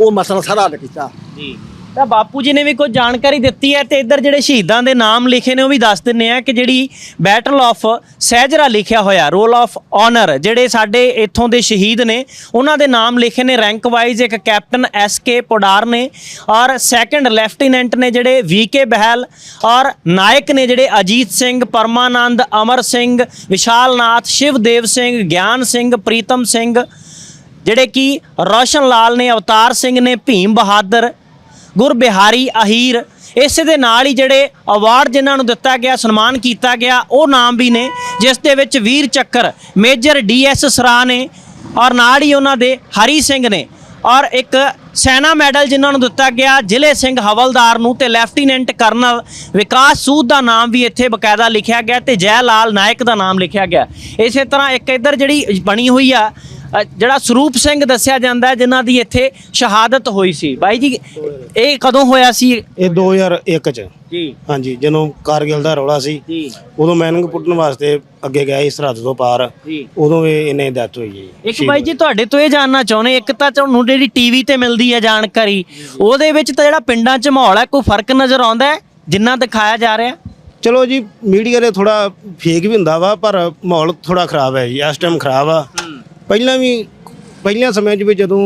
ਉਹ ਮਸਲਾ ਸਾਰਾ ਹੱਲ ਕੀਤਾ। ਜੀ। ਤਾਂ ਬਾਪੂ ਜੀ ਨੇ ਵੀ ਕੁਝ ਜਾਣਕਾਰੀ ਦਿੱਤੀ ਹੈ ਤੇ ਇੱਧਰ ਜਿਹੜੇ ਸ਼ਹੀਦਾਂ ਦੇ ਨਾਮ ਲਿਖੇ ਨੇ ਉਹ ਵੀ ਦੱਸ ਦਿੰਨੇ ਆ ਕਿ ਜਿਹੜੀ ਬੈਟਲ ਆਫ ਸਹਿਜਰਾ ਲਿਖਿਆ ਹੋਇਆ ਰੋਲ ਆਫ ਆਨਰ ਜਿਹੜੇ ਸਾਡੇ ਇੱਥੋਂ ਦੇ ਸ਼ਹੀਦ ਨੇ ਉਹਨਾਂ ਦੇ ਨਾਮ ਲਿਖੇ ਨੇ ਰੈਂਕ ਵਾਈਜ਼ ਇੱਕ ਕੈਪਟਨ ਐਸ ਕੇ ਪੋਡਾਰ ਨੇ ਔਰ ਸੈਕੰਡ ਲੈਫਟੀਨੈਂਟ ਨੇ ਜਿਹੜੇ ਵੀ ਕੇ ਬਹਿਲ ਔਰ ਨਾਇਕ ਨੇ ਜਿਹੜੇ ਅਜੀਤ ਸਿੰਘ ਪਰਮਾਨੰਦ ਅਮਰ ਸਿੰਘ ਵਿਸ਼ਾਲ ਨਾਥ ਸ਼ਿਵਦੇਵ ਸਿੰਘ ਗਿਆਨ ਸਿੰਘ ਪ੍ਰੀਤਮ ਸਿੰਘ ਜਿਹੜੇ ਕਿ ਰੌਸ਼ਨ ਲਾਲ ਨੇ, ਅਵਤਾਰ ਸਿੰਘ ਨੇ, ਭੀਮ ਬਹਾਦਰ ਗੁਰਬਿਹਾਰੀ ਅਹੀਰ, ਇਸੇ ਦੇ ਨਾਲ ਹੀ ਜਿਹੜੇ ਅਵਾਰਡ ਜਿਨ੍ਹਾਂ ਨੂੰ ਦਿੱਤਾ ਗਿਆ, ਸਨਮਾਨ ਕੀਤਾ ਗਿਆ, ਉਹ ਨਾਮ ਵੀ ਨੇ, ਜਿਸ ਦੇ ਵਿੱਚ ਵੀਰ ਚੱਕਰ, ਮੇਜਰ ਡੀ ਡੀਐਸ ਸਰਾ ਨੇ ਔਰ ਨਾਲ ਹੀ ਉਹਨਾਂ ਦੇ ਹਰੀ ਸਿੰਘ ਨੇ ਔਰ ਇੱਕ ਸੈਨਾ ਮੈਡਲ ਜਿਨ੍ਹਾਂ ਨੂੰ ਦਿੱਤਾ ਗਿਆ, ਜ਼ਿਲ੍ਹੇ ਸਿੰਘ ਹਵਲਦਾਰ ਨੂੰ ਤੇ ਲੈਫਟੀਨੈਂਟ ਕਰਨਲ ਵਿਕਾਸ ਸੂਦ ਦਾ ਨਾਮ ਵੀ ਇੱਥੇ ਬਕਾਇਦਾ ਲਿਖਿਆ ਗਿਆ ਤੇ ਜੈ ਲਾਲ ਨਾਇਕ ਦਾ ਨਾਮ ਲਿਖਿਆ ਗਿਆ। ਇਸੇ ਤਰ੍ਹਾਂ ਇੱਕ ਇੱਧਰ ਜਿਹੜੀ ਬਣੀ ਹੋਈ ਆ ਜਿਹੜਾ ਸਰੂਪ ਸਿੰਘ ਦੱਸਿਆ ਜਾਂਦਾ ਜਿਨ੍ਹਾਂ ਦੀ ਇੱਥੇ ਸ਼ਹਾਦਤ ਹੋਈ ਸੀ। ਬਾਈ ਜੀ ਇਹ ਕਦੋਂ ਹੋਇਆ ਸੀ? ਇਹ 2001 ਚ। ਜੀ। ਹਾਂਜੀ ਜਦੋਂ ਕਾਰਗਿਲ ਦਾ ਰੌਲਾ ਸੀ ਜੀ। ਉਦੋਂ ਮੈਨਿੰਗ ਪੁੱਟਣ ਵਾਸਤੇ ਅੱਗੇ ਗਿਆ ਸੀ ਸਰਹੱਦ ਤੋਂ ਪਾਰ। ਉਦੋਂ ਇਹ ਇਹਨੇ ਡੈਥ ਹੋਈ ਜੀ ਇੱਕ ਬਾਈ ਜੀ ਤੁਹਾਡੇ ਤੋਂ ਇਹ ਜਾਨਣਾ ਚਾਹੁੰਦੇ ਇੱਕ ਤਾਂ ਤੁਹਾਨੂੰ ਜਿਹੜੀ ਟੀਵੀ ਤੇ ਮਿਲਦੀ ਹੈ ਜਾਣਕਾਰੀ ਉਹਦੇ ਵਿੱਚ ਤਾਂ ਜਿਹੜਾ ਪਿੰਡਾਂ 'ਚ ਮਾਹੌਲ ਹੈ ਕੋਈ ਫ਼ਰਕ ਨਜ਼ਰ ਆਉਂਦਾ ਹੈ ਜਿੰਨਾ ਦਿਖਾਇਆ ਜਾ ਰਿਹਾ? ਚਲੋ ਜੀ ਮੀਡੀਆ ਦੇ ਥੋੜਾ ਫੇਕ ਵੀ ਹੁੰਦਾ ਵਾ ਪਰ ਮਾਹੌਲ ਥੋੜਾ ਖਰਾਬ ਹੈ ਜੀ ਇਸ ਟਾਈਮ ਖਰਾਬ ਆ। ਪਹਿਲਾਂ ਵੀ ਪਹਿਲਿਆਂ ਸਮਿਆਂ 'ਚ ਵੀ ਜਦੋਂ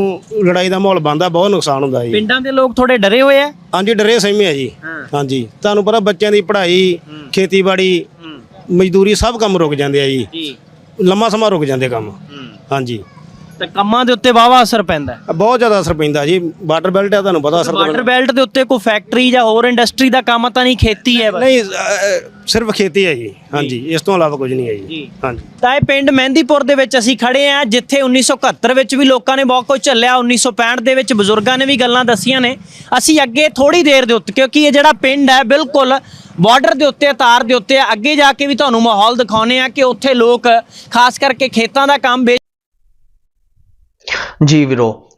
ਲੜਾਈ ਦਾ ਮਾਹੌਲ ਬਣਦਾ ਬਹੁਤ ਨੁਕਸਾਨ ਹੁੰਦਾ ਜੀ ਪਿੰਡਾਂ ਦੇ ਲੋਕ ਥੋੜੇ ਡਰੇ ਹੋਏ ਆ? ਹਾਂਜੀ ਡਰੇ ਸਹਿਮੇ ਆ ਜੀ। ਹਾਂਜੀ। ਤੁਹਾਨੂੰ ਪਤਾ ਬੱਚਿਆਂ ਦੀ ਪੜ੍ਹਾਈ ਖੇਤੀਬਾੜੀ ਮਜ਼ਦੂਰੀ ਸਭ ਕੰਮ ਰੁਕ ਜਾਂਦੇ ਆ ਜੀ। ਲੰਮਾ ਸਮਾਂ ਰੁਕ ਜਾਂਦੇ ਕੰਮ। ਹਾਂਜੀ। ਤੇ ਕੰਮਾਂ ਦੇ ਉੱਤੇ ਵਾਵਾ ਅਸਰ ਪੈਂਦਾ ਹੈ। ਬਹੁਤ ਜ਼ਿਆਦਾ ਅਸਰ ਪੈਂਦਾ ਜੀ। ਵਾਟਰ ਬੈਲਟ ਆ ਤੁਹਾਨੂੰ ਪਤਾ ਅਸਰ ਤਾਂ ਵਾਟਰ ਬੈਲਟ ਦੇ ਉੱਤੇ ਕੋਈ ਫੈਕਟਰੀ ਜਾਂ ਹੋਰ ਇੰਡਸਟਰੀ ਦਾ ਕੰਮ ਤਾਂ ਨਹੀਂ ਖੇਤੀ ਹੈ ਬਸ? ਨਹੀਂ ਸਿਰਫ ਖੇਤੀ ਹੈ ਜੀ। ਹਾਂਜੀ ਇਸ ਤੋਂ ਇਲਾਵਾ ਕੁਝ ਨਹੀਂ ਹੈ ਜੀ। ਜੀ। ਹਾਂਜੀ। ਤਾਂ ਇਹ ਪਿੰਡ ਮਹਿੰਦੀਪੁਰ ਦੇ ਵਿੱਚ ਅਸੀਂ ਖੜੇ ਆ ਜਿੱਥੇ 1971 ਵਿੱਚ ਵੀ ਲੋਕਾਂ ਨੇ ਬਹੁਤ ਕੁਝ ਝੱਲਿਆ 1965 ਦੇ ਵਿੱਚ ਬਜ਼ੁਰਗਾਂ ਨੇ ਵੀ ਗੱਲਾਂ ਦੱਸੀਆਂ ਨੇ। ਅਸੀਂ ਅੱਗੇ ਥੋੜੀ ਦੇਰ ਦੇ ਉੱਤੇ ਕਿਉਂਕਿ ਇਹ ਜਿਹੜਾ ਪਿੰਡ ਹੈ ਬਿਲਕੁਲ ਬਾਰਡਰ ਦੇ ਉੱਤੇ ਤਾਰ ਦੇ ਉੱਤੇ ਆ। ਅੱਗੇ ਜਾ ਕੇ ਵੀ ਤੁਹਾਨੂੰ ਮਾਹੌਲ ਦਿਖਾਉਨੇ ਆ ਕਿ ਉੱਥੇ ਲੋਕ ਖਾਸ ਕਰਕੇ ਖੇਤਾਂ ਦਾ ਕੰਮ ਵੇਚ ਜੀ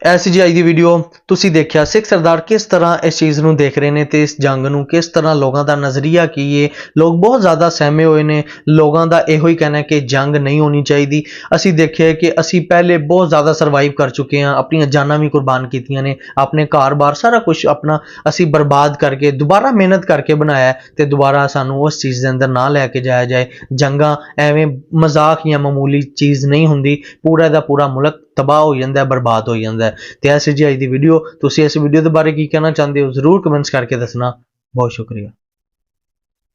ਵੀਰੋ ਜੀ ਅੱਜ ਦੀ ਵੀਡੀਓ ਤੁਸੀਂ ਦੇਖਿਆ ਸਿੱਖ ਸਰਦਾਰ ਕਿਸ ਤਰ੍ਹਾਂ ਇਸ ਚੀਜ਼ ਨੂੰ ਦੇਖ ਰਹੇ ਨੇ ਤੇ ਇਸ ਜੰਗ ਨੂੰ ਕਿਸ ਤਰ੍ਹਾਂ ਲੋਕਾਂ ਦਾ ਨਜ਼ਰੀਆ ਕੀ ਹੈ ਲੋਕ ਬਹੁਤ ਜ਼ਿਆਦਾ ਸਹਿਮੇ ਹੋਏ ਨੇ, ਲੋਕਾਂ ਦਾ ਇਹੋ ਹੀ ਕਹਿਣਾ ਹੈ ਕਿ ਜੰਗ ਨਹੀਂ ਹੋਣੀ ਚਾਹੀਦੀ। ਅਸੀਂ ਦੇਖਿਆ ਕਿ ਅਸੀਂ ਪਹਿਲੇ ਬਹੁਤ ਜ਼ਿਆਦਾ ਸਰਵਾਈਵ ਕਰ ਚੁੱਕੇ ਹਾਂ, ਆਪਣੀਆਂ ਜਾਨਾਂ ਵੀ ਕੁਰਬਾਨ ਕੀਤੀਆਂ ਨੇ, ਆਪਣੇ ਘਰ-ਬਾਰ ਸਾਰਾ ਕੁਝ ਆਪਣਾ ਅਸੀਂ ਬਰਬਾਦ ਕਰਕੇ ਦੁਬਾਰਾ ਮਿਹਨਤ ਕਰਕੇ ਬਣਾਇਆ ਹੈ ਤੇ ਦੁਬਾਰਾ ਸਾਨੂੰ ਉਸ ਚੀਜ਼ ਦੇ ਅੰਦਰ ਨਾ ਲੈ ਕੇ ਜਾਇਆ ਜਾਏ। ਜੰਗਾਂ ਐਵੇਂ ਮਜ਼ਾਕ ਜਾਂ ਮਾਮੂਲੀ ਚੀਜ਼ ਨਹੀਂ ਹੁੰਦੀ, ਪੂਰਾ ਦਾ ਪੂਰਾ ਮੁਲਕ ਤਬਾਹ ਹੋ ਜਾਂਦਾ, ਬਰਬਾਦ ਹੋ ਜਾਂਦਾ ਹੈ ਤੇ ਐਸੀ ਜੀ ਅੱਜ ਦੀ ਵੀਡੀਓ ਤੁਸੀਂ ਇਸ ਵੀਡੀਓ ਦੇ ਬਾਰੇ ਕੀ ਕਹਿਣਾ ਚਾਹੁੰਦੇ ਹੋ? ਜ਼ਰੂਰ ਕਮੈਂਟਸ ਕਰਕੇ ਦੱਸਣਾ। ਬਹੁਤ ਸ਼ੁਕਰੀਆ।